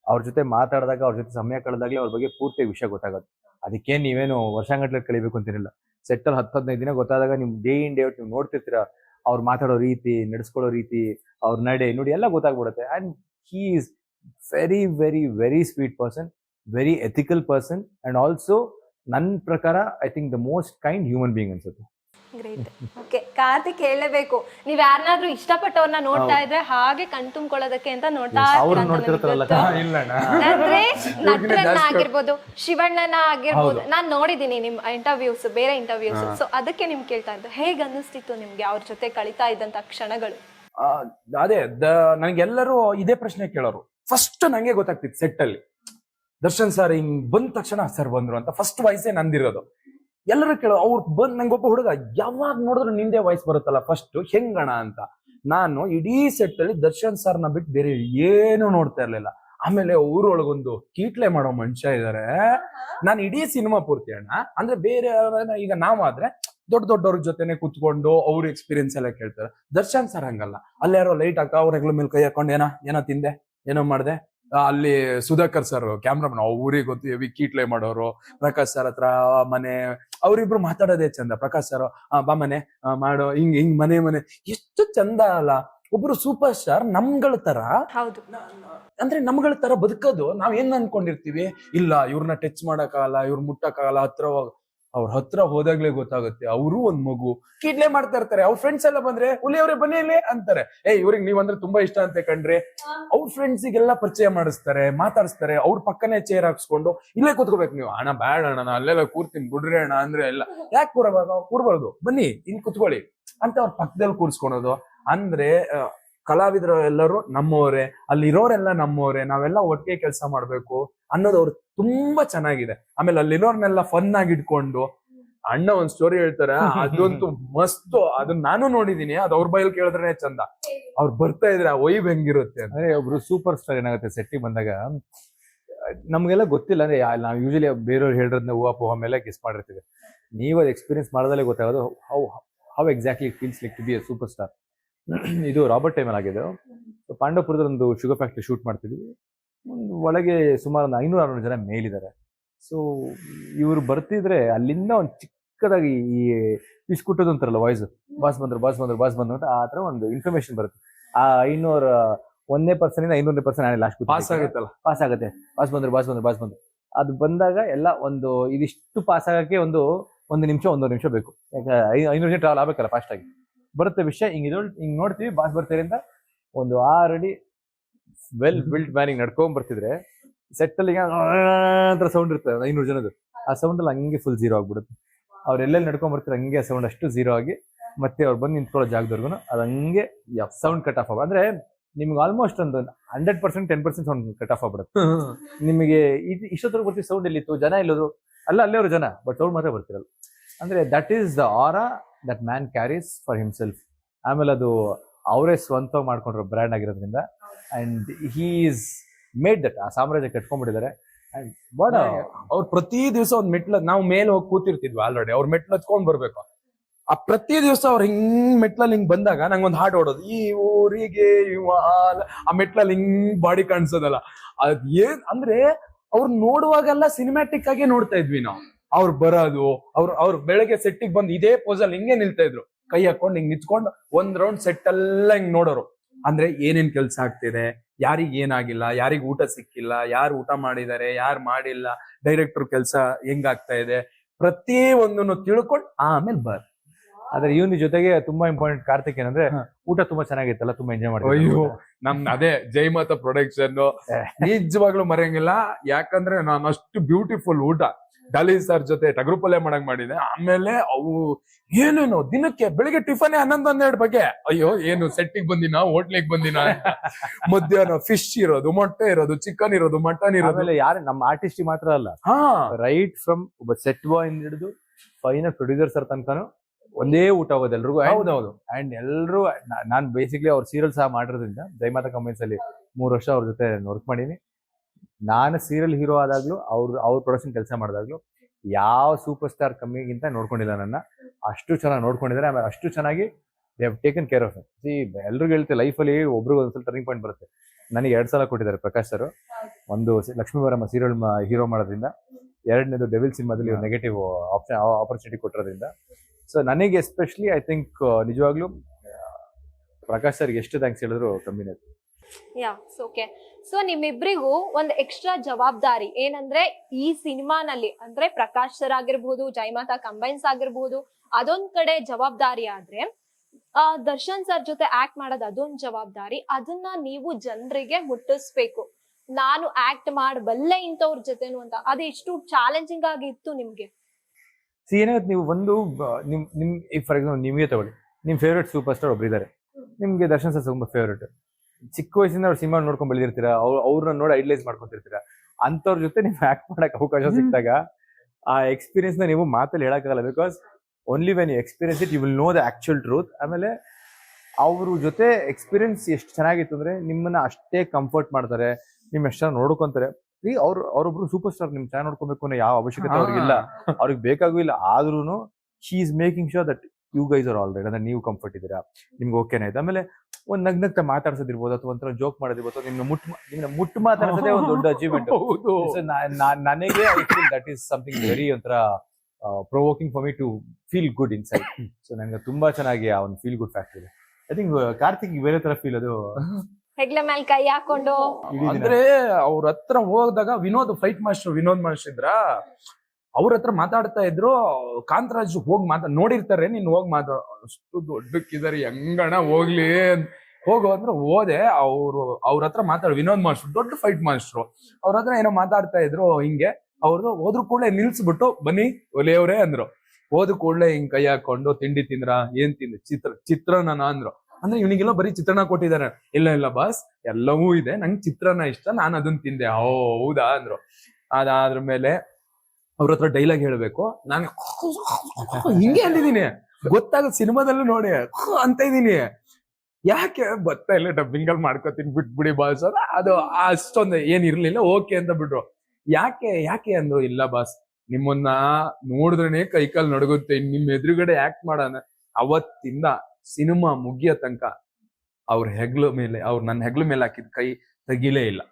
ಅವ್ರ ಜೊತೆ ಮಾತಾಡಿದಾಗ, ಅವ್ರ ಜೊತೆ ಸಮಯ ಕಳೆದಾಗಲೇ ಅವ್ರ ಬಗ್ಗೆ ಪೂರ್ತಿ ವಿಷಯ ಗೊತ್ತಾಗುತ್ತೆ. ಅದಕ್ಕೆ ನೀವೇನು ವರ್ಷಾಂಗಟ್ಲೆ ಕಳಿಬೇಕು ಅಂತಿರಲಿಲ್ಲ. ಸೆಟ್ಟಲ್ಲಿ ಹತ್ತು ಹದಿನೈದು ದಿನ ಗೊತ್ತಾದಾಗ ನಿಮ್ ಡೇ ಇನ್ ಡೇ ಔಟ್ ನೀವು ನೋಡ್ತಿರ್ತೀರ, ಅವ್ರು ಮಾತಾಡೋ ರೀತಿ, ನಡೆಸ್ಕೊಳ್ಳೋ ರೀತಿ, ಅವ್ರ ನಡೆ ನೋಡಿ ಎಲ್ಲ ಗೊತ್ತಾಗ್ಬಿಡುತ್ತೆ. And he is very very very sweet person very ethical person and also ನನ್ನ ಪ್ರಕಾರ I think the most kind human being ಅನ್ಸುತ್ತೆ. ಗ್ರೇಟ್ ಓಕೆ ಕಾರ್ತಿಕ್ ಹೇಳಬೇಕು. ನೀವ್ ಯಾರನ್ನಾದ್ರೂ ಇಷ್ಟಪಟ್ಟವ್ರನ್ನ ನೋಡ್ತಾ ಇದ್ರೆ ಹಾಗೆ ಕಣ್ ತುಂಬ್ಕೊಳ್ಳೋದಕ್ಕೆ ಅಂತ ನೋಡ್ತಾ ಅವ್ರು ನೋಡ್ತಿರ್ತಾರಲ್ಲ. ಅಂದ್ರೆ ನಟರನ್ನ ಆಗಿರ್ಬೋದು ಶಿವಣ್ಣನ ಆಗಿರ್ಬೋದು. ನಾನ್ ನೋಡಿದೀನಿ ನಿಮ್ ಇಂಟರ್ವ್ಯೂಸ್ ಬೇರೆ ಇಂಟರ್ವ್ಯೂಸ್ ಸೊ ಅದಕ್ಕೆ ನಿಮ್ ಕೇಳ್ತಾ ಇದ್ದೆ ಹೇಗ್ ಅನ್ನಿಸ್ತಿತ್ತು ನಿಮ್ಗೆ ಅವ್ರ ಜೊತೆ ಕಳಿತಾ ಇದ್ದಂತ ಕ್ಷಣಗಳು? ಆ, ಅದೇ ದ- ನನಗೆಲ್ಲರೂ ಇದೇ ಪ್ರಶ್ನೆ ಕೇಳೋರು. ಫಸ್ಟ್ ನಂಗೆ ಗೊತ್ತಾಗ್ತಿತ್ತು ಸೆಟ್ ಅಲ್ಲಿ. ದರ್ಶನ್ ಸರ್ ಹಿಂಗ್ ಬಂದ ತಕ್ಷಣ ಸರ್ ಬಂದ್ರು ಅಂತ. ಫಸ್ಟ್ ವಾಯ್ಸೇ ನಂದಿರೋದು. ಎಲ್ಲರೂ ಕೇಳೋ ಅವ್ರು ಬಂದ್ ನಂಗೆ ಒಬ್ಬ ಹುಡುಗ ಯಾವಾಗ ನೋಡಿದ್ರು ನಿಂದೆ ವಾಯ್ಸ್ ಬರುತ್ತಲ್ಲ ಫಸ್ಟ್ ಹೆಂಗಣ ಅಂತ. ನಾನು ಇಡೀ ಸೆಟ್ ಅಲ್ಲಿ ದರ್ಶನ್ ಸರ್ನ ಬಿಟ್ಟು ಬೇರೆ ಏನು ನೋಡ್ತಾ ಇರ್ಲಿಲ್ಲ. ಆಮೇಲೆ ಊರೊಳಗೊಂದು ಕೀಟ್ಲೆ ಮಾಡೋ ಮನುಷ್ಯ ಇದಾರೆ. ನಾನು ಇಡೀ ಸಿನಿಮಾ ಪೂರ್ತಿ ಅಣ್ಣ. ಅಂದ್ರೆ ಬೇರೆ ಈಗ ನಾವಾದ್ರೆ ದೊಡ್ಡ ದೊಡ್ಡವ್ರ ಜೊತೆನೆ ಕುತ್ಕೊಂಡು ಅವ್ರ ಎಕ್ಸ್ಪೀರಿಯನ್ಸ್ ಎಲ್ಲ ಕೇಳ್ತಾರೆ. ದರ್ಶನ್ ಸರ್ ಹಂಗಲ್ಲ. ಅಲ್ಲಿ ಯಾರೋ ಲೈಟ್ ಹಾಕ ಅವ್ರ ಹೆಗ್ಲ ಮೇಲೆ ಕೈ ಹಾಕೊಂಡು ಏನೋ ಏನೋ ತಿಂದೆ? ಏನೋ ಮಾಡ್ದೆ? ಅಲ್ಲಿ ಸುಧಾಕರ್ ಸರ್ ಕ್ಯಾಮ್ರಾಮನ್ ಅವ್ರಿಗೆ ಗೊತ್ತು ಹೆವಿ ಕೀಟ್ಲೆ ಮಾಡೋರು ಪ್ರಕಾಶ್ ಸರ್ ಹತ್ರ ಮನೆ ಅವರಿಬ್ರು ಮಾತಾಡೋದೇ ಚಂದ. ಪ್ರಕಾಶ್ ಸರ್ ಬಾ ಮನೆ ಮಾಡೋ ಹಿಂಗ್ ಹಿಂಗ್ ಮನೆ ಮನೆ. ಎಷ್ಟು ಚಂದ ಅಲ್ಲ. ಒಬ್ರು ಸೂಪರ್ ಸ್ಟಾರ್ ನಮ್ಗಳ ತರ ಹೌದು. ಅಂದ್ರೆ ನಮ್ಗಳ ತರ ಬದುಕೋದು. ನಾವ್ ಏನ್ ಅನ್ಕೊಂಡಿರ್ತೀವಿ? ಇಲ್ಲ ಇವ್ರನ್ನ ಟಚ್ ಮಾಡಕ್ಕಾಗಲ್ಲ ಇವ್ರ ಮುಟ್ಟಕ್ಕಾಗಲ್ಲ ಹತ್ರ ಹೋಗ್ ಅವ್ರ ಹತ್ರ ಹೋದಾಗ್ಲೇ ಗೊತ್ತಾಗುತ್ತೆ, ಅವರು ಒಂದ್ ಮಗು ಕಿಡ್ಲೆ ಮಾಡ್ತಾ ಇರ್ತಾರೆ. ಅವ್ರ ಫ್ರೆಂಡ್ಸ್ ಎಲ್ಲ ಬಂದ್ರೆ, ಹುಲಿ ಅವ್ರೆ, ಬನ್ನಿ ಅಂತಾರೆ. ಏ ಇವ್ರಿಗೆ ನೀವ್ ಅಂದ್ರೆ ತುಂಬಾ ಇಷ್ಟ ಅಂತ ಕಂಡ್ರೆ ಅವ್ರ ಫ್ರೆಂಡ್ಸ್ ಫ್ರೆಂಡ್ಸಿಗೆಲ್ಲ ಪರಿಚಯ ಮಾಡಿಸ್ತಾರೆ, ಮಾತಾಡಿಸ್ತಾರೆ, ಅವ್ರ ಪಕ್ಕನೆ ಚೇರ್ ಹಾಕ್ಸ್ಕೊಂಡು, ಇಲ್ಲೇ ಕೂತ್ಕೋಬೇಕು ನೀವು. ಅಣ್ಣ, ಬ್ಯಾಡ ಅಣ್ಣ ಅಲ್ಲೆಲ್ಲ ಕೂರ್ತೀನಿ, ಬಿಡ್ರಿ ಅಣ್ಣ, ಅಂದ್ರೆ ಎಲ್ಲ. ಯಾಕೆ ಕೂರಬಾರ್ದು? ಕೂರ್ಬಾರ್ದು. ಬನ್ನಿ ಇನ್ ಕುತ್ಕೊಳ್ಳಿ. ಅಂತ ಅವ್ರ ಪಕ್ಕದಲ್ಲಿ ಕೂರ್ಸ್ಕೊಳೋದು. ಅಂದ್ರೆ ಕಲಾವಿದರು ಎಲ್ಲರೂ ನಮ್ಮವರೇ, ಅಲ್ಲಿರೋರೆಲ್ಲ ನಮ್ಮವರೇ, ನಾವೆಲ್ಲ ಒಟ್ಟಿಗೆ ಕೆಲಸ ಮಾಡ್ಬೇಕು ಅನ್ನೋದು ಅವ್ರು ತುಂಬಾ ಚೆನ್ನಾಗಿದೆ. ಆಮೇಲೆ ಅಲ್ಲಿರೋರ್ನೆಲ್ಲ ಫನ್ ಆಗಿ ಇಟ್ಕೊಂಡು, ಅಣ್ಣ ಒಂದ್ ಸ್ಟೋರಿ ಹೇಳ್ತಾರೆ ಅದಂತೂ ಮಸ್ತ್ ಅದನ್ನ ನಾನು ನೋಡಿದೀನಿ, ಅದು ಅವ್ರ ಬೈಲ್ ಕೇಳಿದ್ರೆ ಚಂದ. ಅವ್ರು ಬರ್ತಾ ಇದ್ರೆ ಆ ವೈಬ್ ಹೆಂಗಿರುತ್ತೆ ಅಂದ್ರೆ ಒಬ್ರು ಸೂಪರ್ ಸ್ಟಾರ್ ಏನಾಗುತ್ತೆ ಸೆಟ್ಟಿ ಬಂದಾಗ, ನಮ್ಗೆಲ್ಲ ಗೊತ್ತಿಲ್ಲ, ಅಂದ್ರೆ ನಾವು ಯೂಶಲಿ ಬೇರೆಯವ್ರು ಹೇಳಿರೋದನ್ನ ಹೂವ ಪೋಹ ಮೇಲೆ ಕಿಸ್ ಮಾಡಿರ್ತೀವಿ. ನೀವು ಅದು ಎಕ್ಸ್ಪೀರಿಯನ್ಸ್ ಮಾಡೋದಲ್ಲೇ ಗೊತ್ತಾಗೋದು how how exactly feels like to be a super star ಇದು ರಾಬರ್ಟ್ ಟೈಮಲ್ಲಿ ಆಗಿದೆ ಪಾಂಡವಪುರದ ಒಂದು ಶುಗರ್ ಫ್ಯಾಕ್ಟ್ರಿ ಶೂಟ್ ಮಾಡ್ತಿದ್ವಿ. ಒಂದು ಒಳಗೆ ಸುಮಾರು ಒಂದು ಐನೂರು ಆರುನೂರು ಜನ ಮೇಲಿದ್ದಾರೆ ಸೊ ಇವರು ಬರ್ತಿದ್ರೆ ಅಲ್ಲಿಂದ ಒಂದು ಚಿಕ್ಕದಾಗಿ ಈ ಫಿಶ್ ಕುಟ್ಟೋದು ಅಂತಾರಲ್ಲ ವಾಯ್ಸ್ ಬಾಸ್ ಬಂದರು ಬಾಸ್ ಬಂದರು ಬಾಸ್ ಬಂದ್ರು ಅಂತ ಆ ಥರ ಒಂದು ಇನ್ಫಾರ್ಮೇಶನ್ ಬರುತ್ತೆ. ಆ ಐನೂರ ಒಂದನೇ ಪರ್ಸನ್ ಇಂದ ಐನೂರನೇ ಪರ್ಸನ್ ಲಾಸ್ಟ್ ಪಾಸ್ ಆಗುತ್ತಲ್ಲ? ಪಾಸ್ ಆಗುತ್ತೆ. ಪಾಸ್ ಬಂದ್ರು ಬಾಸ್ ಬಂದ್ರು ಬಾಸ್ ಬಂದ್ರು ಅದು ಬಂದಾಗ ಎಲ್ಲ ಒಂದು ಇದಿಷ್ಟು ಪಾಸ್ ಆಗಕ್ಕೆ ಒಂದು ಒಂದು ನಿಮಿಷ ಒಂದೂವರೆ ನಿಮಿಷ ಬೇಕು. ಯಾಕೆ ಐ- ಐನೂರು ಜನ ಟ್ರಾವೆಲ್ ಆಗಬೇಕಲ್ಲ ಫಾಸ್ಟ್ ಆಗಿ. ಬರುತ್ತೆ ವಿಷಯ. ಹಿಂಗೆ ಹಿಂಗೆ ಹಿಂಗ್ ನೋಡ್ತೀವಿ ಬಾಸ್ ಬರ್ತೀರಿಂದ ಒಂದು ಆರು ಅಡಿ ವೆಲ್ ಬಿಲ್ಟ್ ಮ್ಯಾನಿಂಗ್ ನಡ್ಕೊಂಡ್ ಬರ್ತಿದ್ರೆ ಸೆಟ್ ಅಲ್ಲಿ ಅಂತ ಸೌಂಡ್ ಇರ್ತದೆ ಐನೂರು ಜನದ್ದು. ಆ ಸೌಂಡ್ ಅಲ್ಲಿ ಹಂಗೆ ಫುಲ್ ಜೀರೋ ಆಗ್ಬಿಡುತ್ತೆ. ಅವ್ರು ಎಲ್ಲೆಲ್ಲಿ ನಡ್ಕೊಂಡ್ ಬರ್ತಾರೆ ಹಂಗೆ ಸೌಂಡ್ ಅಷ್ಟು ಜೀರೋ ಆಗಿ ಮತ್ತೆ ಅವ್ರು ಬಂದು ನಿಂತ್ಕೊಳ್ಳೋ ಜಾಗದವರೆಗೂ ಅದು ಹಂಗೆ ಸೌಂಡ್ ಕಟ್ ಆಫ್ ಆಗ ಅಂದ್ರೆ ನಿಮ್ಗೆ ಆಲ್ಮೋಸ್ಟ್ ಒಂದು hundred percent ten percent sound cut off ಆಗ್ಬಿಡುತ್ತೆ. ನಿಮಗೆ ಇದು ಇಷ್ಟೊತ್ತಿಗೆ ಬರ್ತೀವಿ ಸೌಂಡ್ ಎಲ್ಲಿತ್ತು? ಜನ ಇಲ್ಲೋದು ಅಲ್ಲ ಅಲ್ಲೇ ಅವರು ಜನ ಬಟ್ ಸೌಂಡ್ ಮಾತ್ರ ಬರ್ತಿರಲ್ಲ. ಅಂದ್ರೆ that is the aura that man carries for himself ಆಮೇಲೆ ಅದು ಅವರೇ ಸ್ವಂತ ಮಾಡ್ಕೊಂಡಿರೋ ಬ್ರ್ಯಾಂಡ್ ಆಗಿರೋದ್ರಿಂದ and he is made that ಆ ಸಾಮ್ರಾಜ್ಯ ಕಟ್ಕೊಂಡ್ಬಿಟ್ಟಿದ್ದಾರೆ. ವಾಟ್ ಅವ್ರು ಪ್ರತಿ ದಿವಸ ಒಂದ್ ಮೆಟ್ಲ, ನಾವು ಮೇಲೆ ಹೋಗಿ ಕೂತಿರ್ತಿದ್ವಿ ಆಲ್ರೆಡಿ ಅವ್ರ ಮೆಟ್ಲು ಹತ್ಕೊಂಡ್ ಬರ್ಬೇಕು. ಆ ಪ್ರತಿ ದಿವಸ ಅವ್ರು ಹಿಂಗ್ ಮೆಟ್ಲಲ್ಲಿ ಹಿಂಗ್ ಬಂದಾಗ ನಂಗೆ ಒಂದು ಹಾಡು ಓಡೋದು. ಈ ಊರಿಗೆ ಆ ಮೆಟ್ಲಲ್ಲಿ ಹಿಂಗ್ ಬಾಡಿ ಕಾಣಿಸೋದಲ್ಲ. ಅದ್ ಏನ್ ಅಂದ್ರೆ ಅವ್ರು ನೋಡುವಾಗೆಲ್ಲ ಸಿನಿಮ್ಯಾಟಿಕ್ ಆಗಿ ನೋಡ್ತಾ ಇದ್ವಿ ನಾವು. ಅವ್ರು ಬರೋದು ಅವ್ರು ಅವ್ರು ಬೆಳಗ್ಗೆ ಸೆಟ್ಟಿಗೆ ಬಂದು ಇದೇ ಪೋಸಲ್ಲಿ ಹಿಂಗೆ ನಿಲ್ತಾ ಇದ್ರು. ಕೈ ಹಾಕೊಂಡು ಹಿಂಗ್ ನಿಂತ್ಕೊಂಡು ಒಂದ್ ರೌಂಡ್ ಸೆಟ್ ಎಲ್ಲ ಹಿಂಗ್ ನೋಡೋರು. ಅಂದ್ರೆ ಏನೇನ್ ಕೆಲ್ಸ ಆಗ್ತಿದೆ ಯಾರಿಗ್ ಏನಾಗಿಲ್ಲ ಯಾರಿಗ್ ಊಟ ಸಿಕ್ಕಿಲ್ಲ ಯಾರು ಊಟ ಮಾಡಿದ್ದಾರೆ ಯಾರು ಮಾಡಿಲ್ಲ ಡೈರೆಕ್ಟರ್ ಕೆಲಸ ಹೆಂಗಾಗ್ತಾ ಇದೆ ಪ್ರತಿ ಒಂದನ್ನು ತಿಳ್ಕೊಂಡು ಆಮೇಲೆ ಬರ್. ಆದ್ರೆ ಇವನ ಜೊತೆಗೆ ತುಂಬಾ ಇಂಪಾರ್ಟೆಂಟ್ ಕಾರ್ತಿಕ್ ಏನಂದ್ರೆ ಊಟ ತುಂಬಾ ಚೆನ್ನಾಗಿತ್ತಲ್ಲ ತುಂಬಾ ಎಂಜಾಯ್ ಅಯ್ಯೋ ಮಾಡ್ತೀವಿ ನಮ್ ಅದೇ ಜೈಮತ ಪ್ರೊಡಕ್ಷನ್ ನಿಜವಾಗ್ಲೂ ಮರೆಯಂಗಿಲ್ಲ. ಯಾಕಂದ್ರೆ ನಾನು ಅಷ್ಟು ಬ್ಯೂಟಿಫುಲ್ ಊಟ. ಡಾಲಿ ಸರ್ ಜೊತೆ ಟಗರು ಪಲ್ಯ ಮಾಡಕ್ ಮಾಡಿದೆ. ಆಮೇಲೆ ಅವು ಏನೇನು ದಿನಕ್ಕೆ ಬೆಳಿಗ್ಗೆ ಟಿಫನ್ ಹನ್ನೊಂದು ಹನ್ನೆರಡು ಬಗ್ಗೆ ಅಯ್ಯೋ ಏನು ಸೆಟ್ಟಿಗೆ ಬಂದಿನ ಹೋಟ್ಲಿಗೆ ಬಂದಿನ. ಮಧ್ಯಾಹ್ನ ಫಿಶ್ ಇರೋದು ಮೊಟ್ಟೆ ಇರೋದು ಚಿಕನ್ ಇರೋದು ಮಟನ್ ಇರೋದು. ಯಾರು ನಮ್ಮ ಆರ್ಟಿಸ್ಟ್ ಮಾತ್ರ ಅಲ್ಲ. ಹಾ. ರೈಟ್ ಫ್ರಮ್ ಒಬ್ಬ ಸೆಟ್ ಬಾಯ್ ಇಂದ ಹಿಡಿದು ಫೈನಲ್ ಪ್ರೊಡ್ಯೂಸರ್ ಸರ್ ತನಕನು ಒಂದೇ ಊಟ ಹೋಗೋದು ಎಲ್ರಿಗೂ. ಹೌದೌದು. ಅಂಡ್ ಎಲ್ಲರೂ ನಾನು ಬೇಸಿಕ್ಲಿ ಅವ್ರ ಸೀರಿಯಲ್ ಸಹ ಮಾಡಿರೋದ್ರಿಂದ ಜಯಮಾತ ಕಂಪನೀಸ್ ಅಲ್ಲಿ ಮೂರು ವರ್ಷ ಅವ್ರ ಜೊತೆ ವರ್ಕ್ ಮಾಡೀನಿ. ನಾನು ಸೀರಿಯಲ್ ಹೀರೋ ಆದಾಗ್ಲೂ ಅವ್ರ ಅವ್ರ ಪ್ರೊಡಕ್ಷನ್ ಕೆಲಸ ಮಾಡಿದಾಗ್ಲೂ ಯಾವ ಸೂಪರ್ ಸ್ಟಾರ್ ಕಮ್ಮಿಗಿಂತ ನೋಡ್ಕೊಂಡಿಲ್ಲ ನನ್ನ. ಅಷ್ಟು ಚೆನ್ನಾಗಿ ನೋಡ್ಕೊಂಡಿದ್ದಾರೆ ಆಮೇಲೆ ಅಷ್ಟು ಚೆನ್ನಾಗಿ they have taken care of see ಎಲ್ರಿಗೂ ಹೇಳ್ತೆ ಲೈಫಲ್ಲಿ ಒಬ್ರಿಗೆ ಒಂದ್ಸಲ ಟರ್ನಿಂಗ್ ಪಾಯಿಂಟ್ ಬರುತ್ತೆ. ನನಗೆ ಎರಡು ಸಲ ಕೊಟ್ಟಿದ್ದಾರೆ ಪ್ರಕಾಶ್ ಸರ್. ಒಂದು ಲಕ್ಷ್ಮೀವರಮ್ಮ ಲಕ್ಷ್ಮೀ ವರಮ್ಮ ಸೀರಿಯಲ್ ಹೀರೋ ಮಾಡೋದ್ರಿಂದ. ಎರಡನೇದು ಡೆವಿಲ್ ಸಿನಿಮಾದಲ್ಲಿ ನೆಗೆಟಿವ್ ಆಪ್ಷನ್ ಆಪರ್ಚುನಿಟಿ ಕೊಟ್ಟಿರೋದ್ರಿಂದ. ಸೊ ನನಗೆ ಎಸ್ಪೆಷಲಿ ಐ ಥಿಂಕ್ ನಿಜವಾಗ್ಲೂ, ಪ್ರಕಾಶ್ ಸರ್ಗೆ ಎಷ್ಟು ಥ್ಯಾಂಕ್ಸ್ ಹೇಳಿದ್ರು ಕಮ್ಮಿನೇ. ಯಾ ಓಕೆ ಸೊ ನಿಮ್ಮಿಬ್ರಿಗೂ ಒಂದು ಎಕ್ಸ್ಟ್ರಾ ಜವಾಬ್ದಾರಿ. ಏನಂದ್ರೆ, ಈ ಸಿನಿಮಾನಲ್ಲಿ, ಅಂದ್ರೆ ಪ್ರಕಾಶ್ ಸರ್ ಆಗಿರ್ಬಹುದು ಜಯಮಾತಾ ಕಂಬೈನ್ಸ್ ಆಗಿರ್ಬಹುದು ಅದೊಂದ್ ಕಡೆ ಜವಾಬ್ದಾರಿ ಆದ್ರೆ, ಆ, ದರ್ಶನ್ ಸರ್ ಜೊತೆ ಆಕ್ಟ್ ಮಾಡೋದು ಅದೊಂದ್ ಜವಾಬ್ದಾರಿ. ಅದನ್ನ ನೀವು ಜನರಿಗೆ ಮುಟ್ಟಿಸ್ಬೇಕು. ನಾನು ಆಕ್ಟ್ ಮಾಡಬಲ್ಲೆ ಇಂಥವ್ರ ಜೊತೆನು ಅಂತ. ಅದು ಎಷ್ಟು ಚಾಲೆಂಜಿಂಗ್ ಆಗಿತ್ತು ನಿಮ್ಗೆ. ನೀವು ಒಂದು ನಿಮ್ ನಿಮ್ ಫಾರ್ ಎಕ್ಸಾಂಪಲ್ ನಿಮಗೆ ತಗೊಳ್ಳಿ. ನಿಮ್ ಫೇವ್ರೆಟ್ ಸೂಪರ್ ಸ್ಟಾರ್ ಒಬ್ರು ಇದ್ದಾರೆ ನಿಮ್ಗೆ ದರ್ಶನ್ ಸರ್ ತುಂಬಾ ಫೇವ್ರೆಟ್ ಚಿಕ್ಕ ವಯಸ್ಸಿಂದ ಅವ್ರು ಸಿನಿಮಾ ನೋಡ್ಕೊಂಡ್ ಬೆಳೆದಿರ್ತೀರಾ ಅವ್ರು ಅವ್ರನ್ನ ನೋಡಿ ಐಡ್ಲೈಸ್ ಮಾಡ್ಕೊತಿರ್ತೀರಾ ಅಂತವ್ರ ಜೊತೆ ನೀವು ಆಕ್ಟ್ ಮಾಡಕ್ ಅವಕಾಶ ಸಿಕ್ಕಾಗ ಆ ಎಕ್ಸ್ಪೀರಿಯನ್ಸ್ನ ನೀವು ಮಾತಲ್ಲಿ ಹೇಳಕ್ಕಾಗಲ್ಲ because only when you experience it you will know the actual truth ಆಮೇಲೆ ಅವ್ರ ಜೊತೆ ಎಕ್ಸ್ಪೀರಿಯನ್ಸ್ ಎಷ್ಟು ಚೆನ್ನಾಗಿತ್ತು ಅಂದ್ರೆ ನಿಮ್ಮನ್ನ ಅಷ್ಟೇ ಕಂಫರ್ಟ್ ಮಾಡ್ತಾರೆ ನಿಮ್ ಎಷ್ಟು ಜನ ನೋಡ್ಕೊಂತಾರೆ. ಈ ಅವ್ರು ಅವ್ರೊಬ್ರು ಸೂಪರ್ ಸ್ಟಾರ್ ನಿಮ್ ಚೆನ್ನಾಗಿ ನೋಡ್ಕೊಬೇಕು ಅನ್ನೋ ಯಾವ ಅವಶ್ಯಕತೆ ಅವ್ರಿಗಿಲ್ಲ. ಅವ್ರಿಗೆ ಬೇಕಾಗೂ ಇಲ್ಲ ಆದ್ರೂ she is making sure that you guys are all right ಅಂದ್ರೆ ನೀವು ಕಂಫರ್ಟ್ ಇದ್ದೀರಾ? ನಿಮ್ಗೆ ಓಕೆನೇ ಇದೆ. ಆಮೇಲೆ ಒಂದ್ ನಗ್ನಗ್ತ ಮಾತಾಡ್ಸೋದಿರ್ಬೋದು ಅಥವಾ ಒಂಥರ ಜೋಕ್ ಮಾಡೋದಿರ್ಬೋದು ಅಥವಾ ನಿಮ್ನ ಮುಟ್ ನಿಮ್ನ ಮುಟ್ ಮಾತಾಡ್ಸೋದೇ ಒಂದು ದೊಡ್ಡ ಅಚೀವ್ಮೆಂಟ್ ಹೌದು. ನನಗೆ I feel that is something very ಒಂಥರ provoking for me to feel good inside so ನನಗೆ ತುಂಬಾ ಚೆನ್ನಾಗಿ ಆ ಒಂದು ಫೀಲ್ ಗುಡ್ ಫ್ಯಾಕ್ಟ್ ಇದೆ. ಐ ಥಿಂಕ್ ಕಾರ್ತಿಕ್ ಬೇರೆ ತರ ಫೀಲ್ ಅದು. ಹೆಗ್ಲ ಮೇಲೆ ಕೈ ಹಾಕೊಂಡು. ಅಂದ್ರೆ ಅವ್ರ ಹತ್ರ ಹೋದಾಗ Vinod fight master Vinod master ಇದ್ರ? ಅವ್ರ ಹತ್ರ ಮಾತಾಡ್ತಾ ಇದ್ರು, ಕಾಂತರಾಜ್ ಹೋಗ್ ಮಾತಾ, ನೋಡಿರ್ತಾರೆ, ನೀನ್ ಹೋಗ್ ಮಾತಾ, ಅಷ್ಟು ದೊಡ್ಡಕ್ಕಿದಾರೆ ಹೆಂಗಣ ಹೋಗ್ಲಿ ಹೋಗು ಅಂದ್ರೆ ಹೋದೆ, ಅವ್ರು, ಅವ್ರ ಹತ್ರ ಮಾತಾಡ್, ವಿನೋದ್ ಮಾಸ್ಟ್ರು ದೊಡ್ಡ ಫೈಟ್ ಮಾಸ್ಟ್ರು ಅವ್ರ ಹತ್ರ ಏನೋ ಮಾತಾಡ್ತಾ ಇದ್ರು ಹಿಂಗೆ ಅವ್ರದ್ದು ಹೋದ್ರು ಕೂಡಲೇ ನಿಲ್ಸ್ಬಿಟ್ಟು, ಬನ್ನಿ, ಒಲೆಯವ್ರೆ ಅಂದ್ರು. ಹೋದ ಕೂಡಲೇ ಹಿಂಗ್ ಕೈ ಹಾಕೊಂಡು, ತಿಂಡಿ ತಿಂದ್ರ, ಏನ್ ತಿಂದ್ರಿ ಚಿತ್ರ ಚಿತ್ರಾನ್ನ ಅಂದ್ರು. ಅಂದ್ರೆ ಇವನಿಗೆಲ್ಲ ಬರೀ ಚಿತ್ರಾನ್ನ ಕೊಟ್ಟಿದ್ದಾರೆ ಇಲ್ಲ ಇಲ್ಲ, ಬಾಸ್, ಎಲ್ಲವೂ ಇದೆ, ನಂಗೆ ಚಿತ್ರಾನ್ನ ಇಷ್ಟ, ನಾನು ಅದನ್ನ ತಿಂದೆ. ಓ ಹೌದಾ ಅಂದ್ರು. ಅದಾದ್ರ ಮೇಲೆ ಅವ್ರ ಹತ್ರ ಡೈಲಾಗ್ ಹೇಳ್ಬೇಕು. ನಾನು ಹಿಂಗೆ ಅಂದಿದ್ದೀನಿ. ಗೊತ್ತಾಗ ಸಿನಿಮಾದಲ್ಲೂ ನೋಡಿ, ಅಂತ ಇದ್ದೀನಿ. ಯಾಕೆ ಬರ್ತಾ ಇಲ್ಲ ಡಬ್ಬಿಂಗ್ ಅಲ್ಲಿ ಮಾಡ್ಕೋತೀನಿ, ಬಿಟ್ಬಿಡಿ ಬಾಸ್ ಅದು ಅಷ್ಟೊಂದು ಏನ್ ಇರ್ಲಿಲ್ಲ ಓಕೆ ಅಂತ ಬಿಟ್ರು. ಯಾಕೆ ಯಾಕೆ ಅಂದ್ರು, ಇಲ್ಲ ಬಾಸ್, ನಿಮ್ಮನ್ನ ನೋಡಿದ್ರೇನೆ ಕೈಕಾಲ್ ನಡಗುತ್ತೆ, ನಿಮ್ ಎದುರುಗಡೆ ಆಕ್ಟ್ ಮಾಡೋಣ. ಅವತ್ತಿಂದ ಸಿನಿಮಾ ಮುಗಿಯೋ ತನಕ ಅವ್ರ ಹೆಗ್ಲು ಮೇಲೆ, ಅವ್ರು ನನ್ನ ಹೆಗ್ಲು ಮೇಲೆ ಹಾಕಿದ ಕೈ ತೆಗಿಲೇ ಇಲ್ಲ.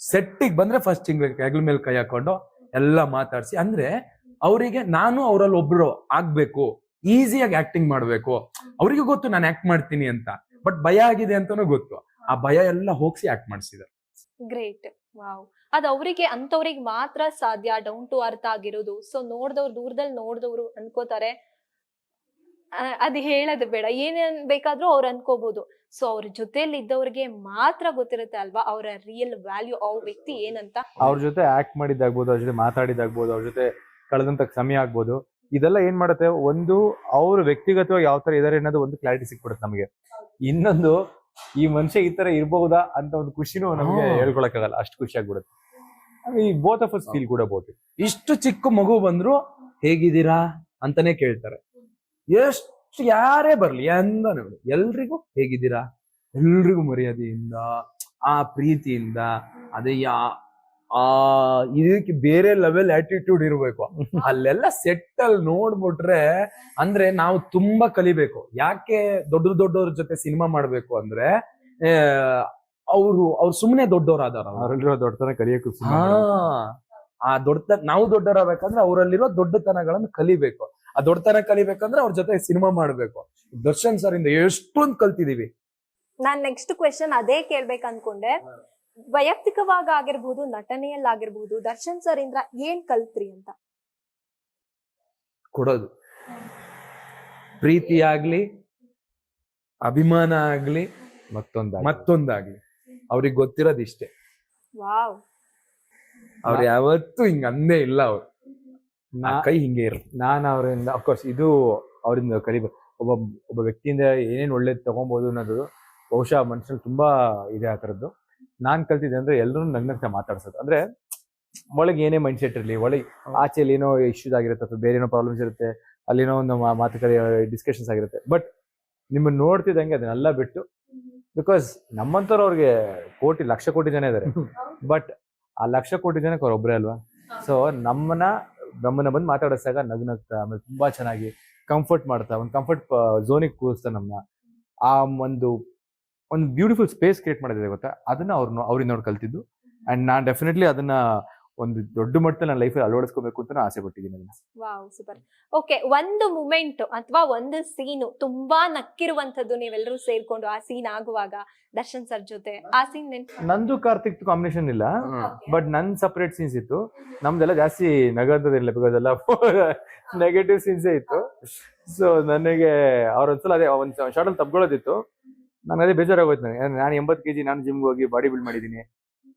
ಸೆಟ್ಟಿಗೆ ಬಂದ್ರೆ ಫಸ್ಟ್ ಹಿಂಗ್ ಹೆಗ್ಲು ಮೇಲೆ ಕೈ ಹಾಕೊಂಡು ಎಲ್ಲ ಮಾತಾಡ್ಸಿ. ಅಂದ್ರೆ ಅವರಿಗೆ ನಾನು ಅವರಲ್ಲಿ ಒಬ್ರು ಆಗ್ಬೇಕು, ಈಸಿಯಾಗಿ ಆಕ್ಟಿಂಗ್ ಮಾಡ್ಬೇಕು. ಅವರಿಗೆ ಗೊತ್ತು ನಾನು ಆಕ್ಟ್ ಮಾಡ್ತೀನಿ ಅಂತ ಬಟ್ ಭಯ ಆಗಿದೆ ಅಂತಾನೂ ಗೊತ್ತು. ಆ ಭಯ ಎಲ್ಲ ಹೋಗ್ಸಿ ಆಕ್ಟ್ ಮಾಡಿಸಿದ್ರು. ಗ್ರೇಟ್ ವಾವ್ ಅದ್ ಅವರಿಗೆ ಅಂತವ್ರಿಗೆ ಮಾತ್ರ ಸಾಧ್ಯ ಡೌನ್ ಟು ಅರ್ಥ ಆಗಿರೋದು. ಸೊ ನೋಡ್ದವ್ರು, ದೂರದಲ್ಲಿ ನೋಡ್ದವ್ರು ಅನ್ಕೋತಾರೆ. ಅದ್ ಹೇಳೋದು ಬೇಡ. ಏನೇನ್ ಬೇಕಾದ್ರೂ ಅವ್ರು ಅನ್ಕೋಬಹುದು ಸೊ ಅವ್ರ ಜೊತೆಲಿ ಇದ್ದವ್ರಿಗೆ ಮಾತ್ರ ಗೊತ್ತಿರುತ್ತೆ ಅಲ್ವಾ? ಅವರ ರಿಯಲ್ ವ್ಯಾಲ್ಯೂ ಅವ್ರ ವ್ಯಕ್ತಿ ಏನಂತ? ಅವ್ರ ಜೊತೆ ಆಕ್ಟ್ ಮಾಡಿದ್ದಾಗ್ಬೋದು ಅವ್ರ ಜೊತೆ ಮಾತಾಡಿದ್ದಾಗ್ಬೋದು ಅವ್ರ ಜೊತೆ ಕಳೆದಂತ ಸಮಯ ಆಗ್ಬೋದು. ಇದೆಲ್ಲ ಏನ್ ಮಾಡುತ್ತೆ? ಒಂದು ಅವ್ರ ವ್ಯಕ್ತಿಗತವಾಗಿ ಯಾವ ತರ ಇದಾರೆ ಅನ್ನೋದು ಒಂದು ಕ್ಲಾರಿಟಿ ಸಿಕ್ಬಿಡುತ್ತೆ ನಮಗೆ. ಇನ್ನೊಂದು ಈ ಮನುಷ್ಯ ಈ ತರ ಇರಬಹುದಾ ಅಂತ ಒಂದು ಖುಷಿನೂ ನಮಗೆ. ಹೇಳ್ಕೊಳಕ್ಕಾಗಲ್ಲ. ಅಷ್ಟು ಖುಷಿ ಆಗ್ಬಿಡುತ್ತೆ. ಈ ಬೋತ್ ಆಫ್ ಅಸ್ ಫೀಲ್ ಕೂಡ ಬೋತ್ ಇಷ್ಟು ಚಿಕ್ಕ ಮಗು ಬಂದ್ರು ಹೇಗಿದ್ದೀರಾ? ಅಂತಾನೆ ಕೇಳ್ತಾರೆ. ಎಷ್ಟು ಯಾರೇ ಬರ್ಲಿ ಎಂದ ಎಲ್ರಿಗೂ ಹೇಗಿದ್ದೀರಾ? ಎಲ್ರಿಗೂ ಮರ್ಯಾದೆಯಿಂದ ಆ ಪ್ರೀತಿಯಿಂದ ಅದೇ ಯಾ ಆ ಇದಕ್ಕೆ ಬೇರೆ ಲೆವೆಲ್ ಆಟಿಟ್ಯೂಡ್ ಇರಬೇಕು. ಅಲ್ಲೆಲ್ಲ ಸೆಟ್ ಅಲ್ಲಿ ನೋಡ್ಬಿಟ್ರೆ ಅಂದ್ರೆ ನಾವು ತುಂಬಾ ಕಲಿಬೇಕು. ಯಾಕೆ ದೊಡ್ಡ ದೊಡ್ಡವ್ರ ಜೊತೆ ಸಿನಿಮಾ ಮಾಡ್ಬೇಕು ಅಂದ್ರೆ ಅವರು ಅವ್ರು ಸುಮ್ಮನೆ ದೊಡ್ಡವರಾದಾರ ಅವರಲ್ಲಿರೋ ದೊಡ್ಡತನ ಕಲಿಯಕ್ಕೆ ಹಾ. ಆ ದೊಡ್ಡತ ನಾವು ದೊಡ್ಡವರಾಗಬೇಕಂದ್ರೆ ಅವರಲ್ಲಿರೋ ದೊಡ್ಡತನಗಳನ್ನು ಕಲಿಬೇಕು. ಆ ದೊಡ್ಡತನ ಕಲಿಬೇಕಂದ್ರೆ ಅವ್ರ ಜೊತೆ ಸಿನಿಮಾ ಮಾಡ್ಬೇಕು. ದರ್ಶನ್ ಸರ್ ಇಂದ ಎಷ್ಟೊಂದು ಕಲ್ತಿದೀವಿ. ನಾನ್ ನೆಕ್ಸ್ಟ್ ಕ್ವೆಶನ್ ಅದೇ ಕೇಳ್ಬೇಕು ಅನ್ಕೊಂಡೆ. ವೈಯಕ್ತಿಕವಾಗ ಆಗಿರ್ಬಹುದು ನಟನೆಯಲ್ಲಾಗಿರ್ಬಹುದು ದರ್ಶನ್ ಸರ್ ಇಂದ್ರ ಏನ್ ಕಲ್ತ್ರಿ ಅಂತ? ಕೊಡೋದು. ಪ್ರೀತಿ ಆಗ್ಲಿ ಅಭಿಮಾನ ಆಗ್ಲಿ ಮತ್ತೊಂದ ಮತ್ತೊಂದಾಗ್ಲಿ. ಅವ್ರಿಗೆ ಗೊತ್ತಿರೋದಿಷ್ಟೇ ವಾವ್. ಅವ್ರು ಯಾವತ್ತೂ ಹಿಂಗ ಅಂದೇ ಇಲ್ಲ ಅವ್ರು. ಕೈ ಹಿಂಗೆ ಇರಲಿ ನಾನು ಅವರಿಂದ ಅಫ್ಕೋರ್ಸ್ ಇದು ಅವರಿಂದ ಕಲಿಬೇಕು ಒಬ್ಬ ಒಬ್ಬ ವ್ಯಕ್ತಿಯಿಂದ ಏನೇನು ಒಳ್ಳೇದು ತಗೊಬೋದು ಅನ್ನೋದು ಬಹುಶಃ ಮನುಷ್ಯನಲ್ಲಿ ತುಂಬಾ ಇದೆ ಆ ಥರದ್ದು. ನಾನು ಕಲ್ತಿದ್ದೆ ಅಂದ್ರೆ ಎಲ್ಲರೂ ನಗ್ನಗ್ತಾ ಮಾತಾಡ್ಸೋದು. ಅಂದ್ರೆ ಒಳಗೆ ಏನೇ ಮೈಂಡ್ ಸೆಟ್ ಇರಲಿ ಒಳಗೆ ಆಚೆಯಲ್ಲಿ ಏನೋ ಇಶ್ಯೂಸ್ ಆಗಿರುತ್ತೆ ಅಥವಾ ಬೇರೆ ಏನೋ ಪ್ರಾಬ್ಲಮ್ಸ್ ಇರುತ್ತೆ ಅಲ್ಲೇನೋ ಒಂದು ಮಾತುಕತೆ ಡಿಸ್ಕಷನ್ಸ್ ಆಗಿರುತ್ತೆ. ಬಟ್ ನಿಮ್ಮನ್ನು ನೋಡ್ತಿದ್ದಂಗೆ ಅದನ್ನೆಲ್ಲ ಬಿಟ್ಟು ಬಿಕಾಸ್ ನಮ್ಮಂಥವ್ರು ಅವ್ರಿಗೆ ಕೋಟಿ ಲಕ್ಷ ಕೋಟಿ ಜನ ಇದ್ದಾರೆ ಬಟ್ ಆ ಲಕ್ಷ ಕೋಟಿ ಜನಕ್ಕೆ ಅವ್ರು ಒಬ್ಬರೇ ಅಲ್ವಾ? ಸೊ ನಮ್ಮನ್ನ ನಮ್ಮನ್ನ ಬಂದು ಮಾತಾಡಿಸಿದಾಗ ನಗು ನಗ್ತಾ ಆಮೇಲೆ ತುಂಬಾ ಚೆನ್ನಾಗಿ ಕಂಫರ್ಟ್ ಮಾಡ್ತಾ, ಒಂದು ಕಂಫರ್ಟ್ ಝೋನಿಗೆ ಕೂರಿಸ್ತಾ ನಮ್ಮನ್ನ ಆ ಒಂದು ಒಂದು ಬ್ಯೂಟಿಫುಲ್ ಸ್ಪೇಸ್ ಕ್ರಿಯೇಟ್ ಮಾಡಿದೆ ಗೊತ್ತಾ? ಅದನ್ನ ಅವ್ರು ಅವ್ರಿಂದ ನೋಡಿ ಕಲ್ತಿದ್ದು. ಅಂಡ್ ನಾನು ಡೆಫಿನೆಟ್ಲಿ ಅದನ್ನ ಒಂದು ದೊಡ್ಡ ಮಟ್ಟದಲ್ಲಿ ನನ್ನ ಲೈಫ್ ಅಳವಡಿಸ್ಕೋಬೇಕು ಅಂತ ನಾನು ಆಸೆ ಪಟ್ಟಿದ್ದೀನಿ ಅದನ್ನ. ವಾವ್ ಸೂಪರ್ ಓಕೆ ಒಂದು ಮೂಮೆಂಟ್ ಅಥವಾ ಒಂದು ಸೀನು ತುಂಬಾ ನಕ್ಕಿರುವಂತದ್ದು ನೀವೆಲ್ಲರೂ ಸೇರ್ಕೊಂಡು ಆ ಸೀನ್ ಆಗುವಾಗ ದರ್ಶನ್ ಸರ್ ಜೊತೆ. ಆ ಸೀನ್ ನಂದು ಕಾರ್ತಿಕ್ ಕಾಂಬಿನೇಷನ್ ಇಲ್ಲ ಬಟ್ ನನ್ ಸಪರೇಟ್ ಸೀನ್ಸ್ ಇತ್ತು. ನಮ್ದೆಲ್ಲ ಜಾಸ್ತಿ ನಗದಿಲ್ಲ ಬಿಕಾಸ್ ಎಲ್ಲ ನೆಗೆಟಿವ್ ಸೀನ್ಸ್ ಇತ್ತು. ಸೊ ನನಗೆ ಅವ್ರೊಂದ್ಸಲ ಅದೇ ಒಂದ್ ಶಾರ್ಟ್ ಅಲ್ಲಿ ತಪ್ಕೊಳ್ಳೋದಿತ್ತು. ನನಗೆ ಅದೇ ಬೇಜಾರಾಗೋಯ್ತು ನನಗೆ. ನಾನು ಎಂಬತ್ತು ಕೆಜಿ ನಾನು ಜಿಮ್ಗೆ ಹೋಗಿ ಬಾಡಿ ಬಿಲ್ಡ್ ಮಾಡಿದ್ದೀನಿ.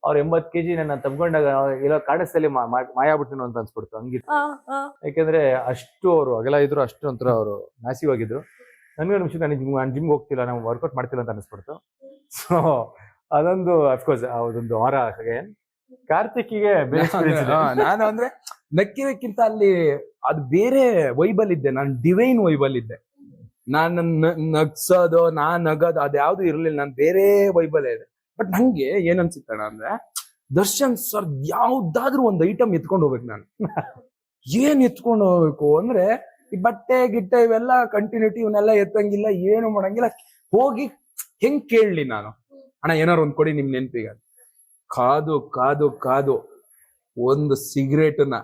ಅವ್ರ ಎಂಬತ್ ಕೆಜಿ ನನ್ನ ತಪ್ಕೊಂಡಾಗ ಎಲ್ಲೋ ಕಾಡಸಲ್ಲಿ ಮಾಯ ಆಗ್ಬಿಟ್ಟಿನೋ ಅಂತ ಅನ್ಸ್ಬಿಡ್ತು ಹಂಗಿತ್ತು ಆ, ಆ, ಯಾಕೆಂದ್ರೆ ಅಷ್ಟು ಅವರು ಅಗಲ ಇದ್ರು ಅಷ್ಟು ಒಂಥರ ಅವರು ಮ್ಯಾಸಿವ್ ಆಗಿದ್ರು ನನಗೆ ನಿಮಿಷ ನಾನು ಜಿಮ್ ನಾನು ಜಿಮ್ಗೆ ಹೋಗ್ತಿಲ್ಲ ನಾವು ವರ್ಕೌಟ್ ಮಾಡ್ತಿಲ್ಲ ಅಂತ ಅನಿಸ್ಬಿಡ್ತು. ಸೊ ಅದೊಂದು ಅಫ್ಕೋರ್ಸ್ ಅದೊಂದು ವಾರ ಅಗೇನ್ ಕಾರ್ತಿಕ್ಗೆ. ನಾನು ಅಂದ್ರೆ ನಕ್ಕಿರಕ್ಕಿಂತ ಅಲ್ಲಿ ಅದು ಬೇರೆ ವೈಬಲ್ ಇದ್ದೆ ನಾನು ಡಿವೈನ್ ವೈಬಲ್ ಇದ್ದೆ ನಾನು ನಗ್ಸೋದು ನಾನ್ ನಗೋದು ಅದ್ಯಾವ್ದು ಇರ್ಲಿಲ್ಲ. ನಾನು ಬೇರೆ ವೈಬಲ್ ಇದೆ ಬಟ್ ನಂಗೆ ಏನ್ ಅನ್ಸಿತ್ತಣ ಅಂದ್ರೆ ದರ್ಶನ್ ಸರ್ ಯಾವ್ದಾದ್ರು ಒಂದ್ ಐಟಮ್ ಎತ್ಕೊಂಡು ಹೋಗ್ಬೇಕು ನಾನು. ಏನ್ ಎತ್ಕೊಂಡು ಹೋಗ್ಬೇಕು ಅಂದ್ರೆ ಈ ಬಟ್ಟೆ ಗಿಟ್ಟೆ ಇವೆಲ್ಲ ಕಂಟಿನ್ಯೂಟಿ ಇವನ್ನೆಲ್ಲ ಎತ್ತಂಗಿಲ್ಲ ಏನು ಮಾಡಂಗಿಲ್ಲ. ಹೋಗಿ ಹೆಂಗ್ ಕೇಳಲಿ ನಾನು? ಅಣ್ಣ ಏನಾರು ಒಂದ್ ಕೊಡಿ ನಿಮ್ ನೆನ್ಪಿಗೆ. ಕಾದು ಕಾದು ಕಾದು. ಒಂದು ಸಿಗರೇಟ್ನ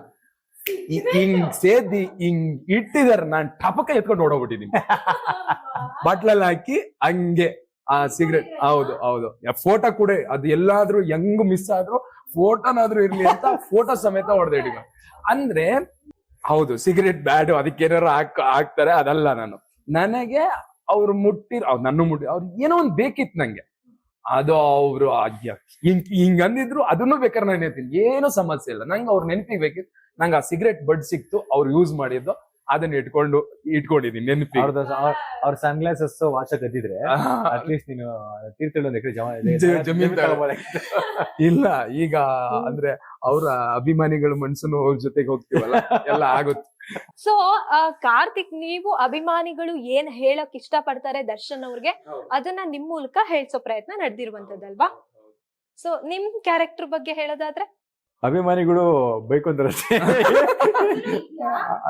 ಹಿ- ಹಿಂಗ್ ಸೇದಿ ಹಿಂಗ್ ಇಟ್ಟಿದಾರೆ ನಾನ್ ಟಪಕ ಎತ್ಕೊಂಡು ಓಡೋಗ್ಬಿಟ್ಟಿದೀನಿ. ಬಾಟ್ಲಲ್ಲಿ ಹಾಕಿ ಹಂಗೆ ಆ ಸಿಗರೇಟ್ ಹೌದು ಹೌದು. ಫೋಟೋ ಕೂಡ ಅದು ಎಲ್ಲಾದ್ರೂ ಹೆಂಗ್ ಮಿಸ್ ಆದ್ರೂ ಫೋಟೋನಾದ್ರೂ ಇರ್ಲಿ ಅಂತ ಫೋಟೋ ಸಮೇತ ಹೊಡೆದಿಡಿ ಅಂದ್ರೆ, ಹೌದು ಸಿಗರೇಟ್ ಬ್ಯಾಡು ಅದಕ್ಕೇನಾರು ಹಾಕ್, ಹಾಕ್ತಾರೆ, ಅದಲ್ಲ ನಾನು. ನನಗೆ ಅವ್ರು ಮುಟ್ಟಿರ್ ನನ್ನ ಮುಟ್ಟಿ, ಅವ್ರು ಏನೋ ಒಂದ್ ಬೇಕಿತ್ತು ನಂಗೆ. ಅದು ಅವ್ರು ಹಿಂಗ್ ಹಿಂಗ್ ಅಂದಿದ್ರು ಅದನ್ನು ಬೇಕಾದ್ರೆ ನಾನು ಹೇಳ್ತೀನಿ. ಏನು ಸಮಸ್ಯೆ ಇಲ್ಲ. ನಂಗೆ ಅವ್ರ ನೆನಪಿಗೆ ಬೇಕಿತ್ತು. ನಂಗೆ ಆ ಸಿಗರೇಟ್ ಬಡ್ ಸಿಕ್ತು, ಅವ್ರು ಯೂಸ್ ಮಾಡಿದ್ದು. ಅದನ್ನ ಇಟ್ಕೊಂಡು ಇಟ್ಕೊಂಡಿದೀನಿ ನೆನಪಿ ಅವ್ರದ್ದು ಅವ್ರ ಸನ್ ಗ್ಲಾಸಸ್ ವಾಚ ಕದ್ದಿದ್ರೆ ಅಟ್ಲೀಸ್ಟ್ ನೀನು ತೀರ್ಥಳ್ಳಿ ಒಂದ್ ಎಕರೆ ಜಮೀನ್ ಇಲ್ಲ ಈಗ ಅಂದ್ರೆ ಅವ್ರ ಅಭಿಮಾನಿಗಳು ಮನ್ಸನ್ನು ಅವ್ರ ಜೊತೆಗೆ ಹೋಗ್ತೀವಲ್ಲ ಎಲ್ಲ ಆಗುತ್ತೆ. ಸೊ ಕಾರ್ತಿಕ್ ನೀವು ಅಭಿಮಾನಿಗಳು ಏನ್ ಹೇಳಕ್ ಇಷ್ಟ ಪಡ್ತಾರೆ ದರ್ಶನ್ ಅವ್ರಿಗೆ ಅದನ್ನ ನಿಮ್ ಮೂಲಕ ಹೇಳ್ಸೋ ಪ್ರಯತ್ನ ನಡೆದಿರುವಂತದ್ದಲ್ವಾ? ಸೊ ನಿಮ್ ಕ್ಯಾರೆಕ್ಟರ್ ಬಗ್ಗೆ ಹೇಳೋದಾದ್ರೆ? ಅಭಿಮಾನಿಗಳು ಬೇಕು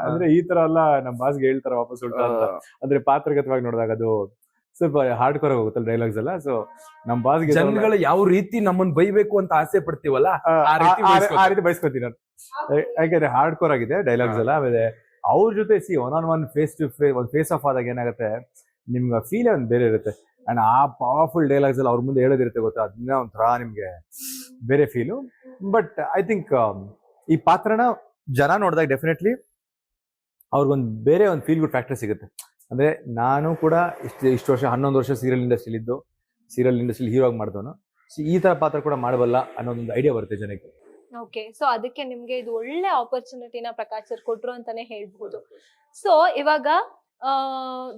ಅಂದ್ರೆ ಈ ತರ ಎಲ್ಲ ನಮ್ ಬಾಸ್ಗೆ ಹೇಳ್ತಾರ ವಾಪಸ್ ಉಲ್ಟಾ ಅಂತ. ಅಂದ್ರೆ ಪಾತ್ರಗತವಾಗಿ ನೋಡಿದಾಗ ಅದು ಸ್ವಲ್ಪ ಹಾರ್ಡ್ ಕೋರ್ ಹೋಗುತ್ತಲ್ಲ ಡೈಲಾಗ್ಸ್ ಎಲ್ಲ ಸೊ ನಮ್ ಬಾಸ್ಗೆ ಜನಗಳು ಯಾವ ರೀತಿ ನಮ್ಮನ್ನ ಬೈಬೇಕು ಅಂತ ಆಸೆ ಪಡ್ತೀವಲ್ಲ ಆ ರೀತಿ ಆ ರೀತಿ ಬಯಸ್ಕೊತೀನಿ ನಾನು. ಯಾಕಂದ್ರೆ ಹಾರ್ಡ್ ಕೋರ್ ಆಗಿದೆ ಡೈಲಾಗ್ಸ್ ಎಲ್ಲ ಆಮೇಲೆ ಅವ್ರ ಜೊತೆ see one on one face to face ಒಂದ್ ಫೇಸ್ ಆಫ್ ಆದಾಗ ಏನಾಗುತ್ತೆ ನಿಮ್ಗೆ ಫೀಲ್ ಒಂದ್ ಬೇರೆ ಇರುತ್ತೆ. ಅಂಡ್ ಆ ಪವರ್ಫುಲ್ ಡೈಲಾಗ್ಸ್ ಎಲ್ಲ ಅವ್ರ ಮುಂದೆ ಹೇಳೋದಿರುತ್ತೆ ಗೊತ್ತಾ? ಅದನ್ನ ಒಂಥರ ನಿಮ್ಗೆ ಬೇರೆ ಫೀಲು ಬಟ್ ಐ ಥಿಂಕ್ ಈ ಪಾತ್ರನ ಜನ ನೋಡಿದಾಗ ಡೆಫಿನೆಟ್ಲಿ ಅವ್ರಿಗೊಂದು ಬೇರೆ ಒಂದು ಫೀಲ್ ಗುಡ್ ಫ್ಯಾಕ್ಟರ್ ಸಿಗುತ್ತೆ. ಅಂದರೆ ನಾನು ಕೂಡ ಇಷ್ಟು ಇಷ್ಟು ವರ್ಷ, ಹನ್ನೊಂದು ವರ್ಷ ಸೀರಿಯಲ್ ಇಂಡಸ್ಟ್ರಿಲಿ ಇದ್ದು ಸೀರಿಯಲ್ ಇಂಡಸ್ಟ್ರಿಲಿ ಹೀರೋ ಆಗಿ ಮಾಡಿದವನು. ಸೊ ಈ ಥರ ಪಾತ್ರ ಕೂಡ ಮಾಡಬಲ್ಲ ಅನ್ನೋ ಒಂದು ಐಡಿಯಾ ಬರುತ್ತೆ ಜನಕ್ಕೆ. ಓಕೆ ಸೊ ಅದಕ್ಕೆ ನಿಮಗೆ ಇದು ಒಳ್ಳೆ ಆಪರ್ಚುನಿಟಿನ ಪ್ರಕಾಶ್ ಸರ್ ಕೊಟ್ರು ಅಂತಾನೆ ಹೇಳ್ಬಹುದು ಸೊ ಇವಾಗ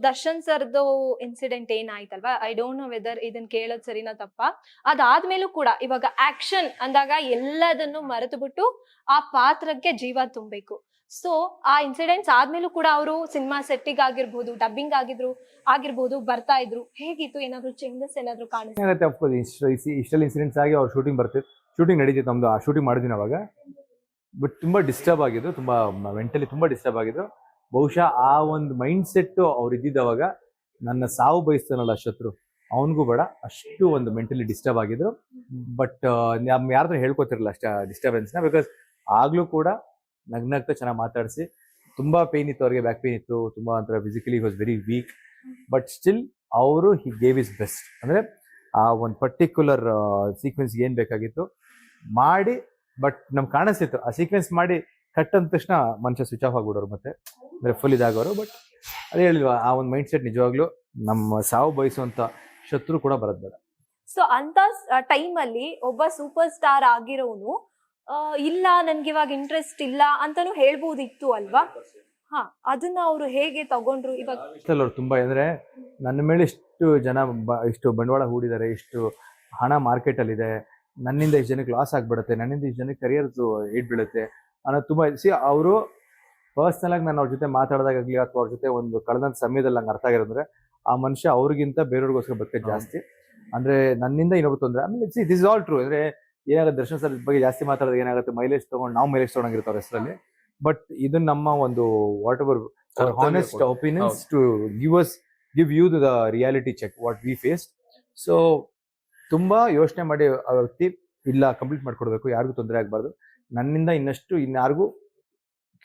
ದರ್ಶನ್ ಸರ್ದು ಇನ್ಸಿಡೆಂಟ್ ಏನಾಯ್ತಲ್ವಾ? ಐ ಡೋಂಟ್ ನೋ ವೆದರ್ ಇದನ್ನ ಕೇಳೋದ್ ಸರಿನಾ ತಪ್ಪ? ಅದಾದ್ಮೇಲೂ ಕೂಡ ಇವಾಗ ಆಕ್ಷನ್ ಅಂದಾಗ ಎಲ್ಲದನ್ನು ಮರೆತು ಬಿಟ್ಟು ಆ ಪಾತ್ರಕ್ಕೆ ಜೀವ ತುಂಬಬೇಕು ಸೊ ಆ ಇನ್ಸಿಡೆಂಟ್ಸ್ ಆದ್ಮೇಲೂ ಕೂಡ ಅವರು ಸಿನಿಮಾ ಸೆಟ್ಟಿಗ್ ಆಗಿರ್ಬೋದು ಡಬ್ಬಿಂಗ್ ಆಗಿದ್ರು, ಆಗಿರ್ಬೋದು, ಬರ್ತಾ ಇದ್ರು. ಹೇಗಿತ್ತು? ಏನಾದ್ರು ಚೇಂಜಸ್ ಏನಾದ್ರು ಕಾಣಿಸ್ತಾ ಇಷ್ಟೆಲ್ಲ ಇನ್ಸಿಡೆಂಟ್ಸ್ ಆಗಿ ಅವ್ರು ಶೂಟಿಂಗ್ ಬರ್ತಿತ್ತು ಶೂಟಿಂಗ್ ನಡೀತಿತ್ತು ನಮ್ದು. ಆ ಶೂಟಿಂಗ್ ಮಾಡಿದ್ವಿ ಅವಾಗ ಬಟ್ ತುಂಬಾ ಡಿಸ್ಟರ್ಬ್ ಆಗಿದ್ರು ತುಂಬಾ ಮೆಂಟಲಿ ತುಂಬಾ ಡಿಸ್ಟರ್ಬ್ ಆಗಿದ್ದು. ಬಹುಶಃ ಆ ಒಂದು ಮೈಂಡ್ ಸೆಟ್ ಅವ್ರು ಇದ್ದಿದ್ದವಾಗ ನನ್ನ ಸಾವು ಬಯಸ್ತಾನಲ್ಲ ಶತ್ರು, ಅವನಿಗೂ ಬೇಡ, ಅಷ್ಟು ಒಂದು ಮೆಂಟಲಿ ಡಿಸ್ಟರ್ಬ್ ಆಗಿದ್ರು. ಬಟ್ ನಮ್ ಯಾರು ಹೇಳ್ಕೊತಿರಲ್ಲ ಅಷ್ಟ ಡಿಸ್ಟರ್ಬೆನ್ಸ್ನ ಬಿಕಾಸ್ ಆಗ್ಲೂ ಕೂಡ ನಗ್ನಗ್ತಾ ಚೆನ್ನಾಗಿ ಮಾತಾಡಿಸಿ, ತುಂಬಾ ಪೇನ್ ಇತ್ತು ಅವ್ರಿಗೆ ಬ್ಯಾಕ್ ಪೇನ್ ಇತ್ತು, ತುಂಬಾ ಒಂಥರ physically was very weak but still ಅವರು ಹಿ ಗೇವ್ ಇಸ್ ಬೆಸ್ಟ್ ಅಂದ್ರೆ ಆ ಒಂದು ಪರ್ಟಿಕ್ಯುಲರ್ ಸೀಕ್ವೆನ್ಸ್ ಏನ್ ಬೇಕಾಗಿತ್ತು, ಮಾಡಿ ಬಟ್ ನಮ್ಗೆ ಕಾಣಿಸ್ತಿತ್ತು ಆ ಸೀಕ್ವೆನ್ಸ್ ಮಾಡಿ ಕಟ್ ಅಂದ ತಕ್ಷಣ ಮನುಷ್ಯ ಸ್ವಿಚ್ ಆಫ್ ಆಗ್ಬಿಡೋರು ಮತ್ತೆ. ಅಂದ್ರೆ ಫುಲ್ ಇದಾಗೋರು ಬಟ್ ಅದೇ ಹೇಳಿಲ್ವಾ ಆ ಒಂದು ಮೈಂಡ್ ಸೆಟ್ ನಿಜವಾಗ್ಲೂ ನಮ್ಮ ಸಾವು ಬಯಸುವಂತ ಶತ್ರು ಕೂಡ ಬರೋದ್ ಬೇಡ. ಸೊ ಅಂತ ಟೈಮ್ ಅಲ್ಲಿ ಒಬ್ಬ ಸೂಪರ್ ಸ್ಟಾರ್ ಆಗಿರೋನು ಇಲ್ಲ ನನ್ಗೆ ಇವಾಗ ಇಂಟ್ರೆಸ್ಟ್ ಇಲ್ಲ ಅಂತಾನು ಹೇಳ್ಬೋದಿತ್ತು ಅಲ್ವಾ? ಹಾ ಅದನ್ನ ಅವರು ಹೇಗೆ ತಗೊಂಡ್ರು ಇವಾಗ? ಅವ್ರು ತುಂಬಾ ಅಂದ್ರೆ ನನ್ನ ಮೇಲೆ ಇಷ್ಟು ಜನ ಇಷ್ಟು ಬಂಡವಾಳ ಹೂಡಿದ್ದಾರೆ ಇಷ್ಟು ಹಣ ಮಾರ್ಕೆಟ್ ಅಲ್ಲಿ ಇದೆ ನನ್ನಿಂದ ಇಷ್ಟು ಜನಕ್ಕೆ ಲಾಸ್ ಆಗ್ಬಿಡುತ್ತೆ ನನ್ನಿಂದ ಇಷ್ಟು ಜನಕ್ಕೆ ಕರಿಯರ್ ಏಟ್ ಬೀಳುತ್ತೆ ಅನ್ನೋದು ತುಂಬಾ ಸಿ ಅವರು ಪರ್ಸನಲ್ ಆಗಿ ನಾನು ಅವ್ರ ಜೊತೆ ಮಾತಾಡಿದಾಗಲಿ ಅಥವಾ ಅವ್ರ ಜೊತೆ ಒಂದು ಕಳೆದಂತ ಸಮಯದಲ್ಲಿ ನಂಗೆ ಅರ್ಥ ಆಗಿರೋದ್ರೆ ಆ ಮನುಷ್ಯ ಅವ್ರಿಗಿಂತ ಬೇರೆಯವ್ರಿಗೋಸ್ಕರ ಬದುಕೋದು ಜಾಸ್ತಿ. ಅಂದ್ರೆ ನನ್ನಿಂದ ಇನ್ನೊಬ್ಬ ತೊಂದರೆ ಆಮೇಲೆ ಸಿ ದಿಸ್ ಆಲ್ ಟ್ರೂ ಅಂದ್ರೆ ಏನಾಗುತ್ತೆ ದರ್ಶನ್ ಸರ್ ಬಗ್ಗೆ ಜಾಸ್ತಿ ಮಾತಾಡೋದು ಏನಾಗುತ್ತೆ ಮೈಲೇಜ್ ತಗೊಂಡು ನಾವು ಮೈಲೇಜ್ ತಗೊಂಡಿರ್ತಾರೆ ಅವ್ರ ಹೆಸರಲ್ಲಿ. ಬಟ್ ಇದು ನಮ್ಮ ಒಂದು whatever honest. Opinions to give us give you the reality check what we face so ತುಂಬಾ ಯೋಚನೆ ಮಾಡಿ ಆ ವ್ಯಕ್ತಿ ಇಲ್ಲ ಕಂಪ್ಲೀಟ್ ಮಾಡ್ಕೊಡ್ಬೇಕು ಯಾರಿಗೂ ತೊಂದರೆ ಆಗಬಾರ್ದು. ನನ್ನಿಂದ ಇನ್ನಷ್ಟು ಇನ್ಯಾರಿಗೂ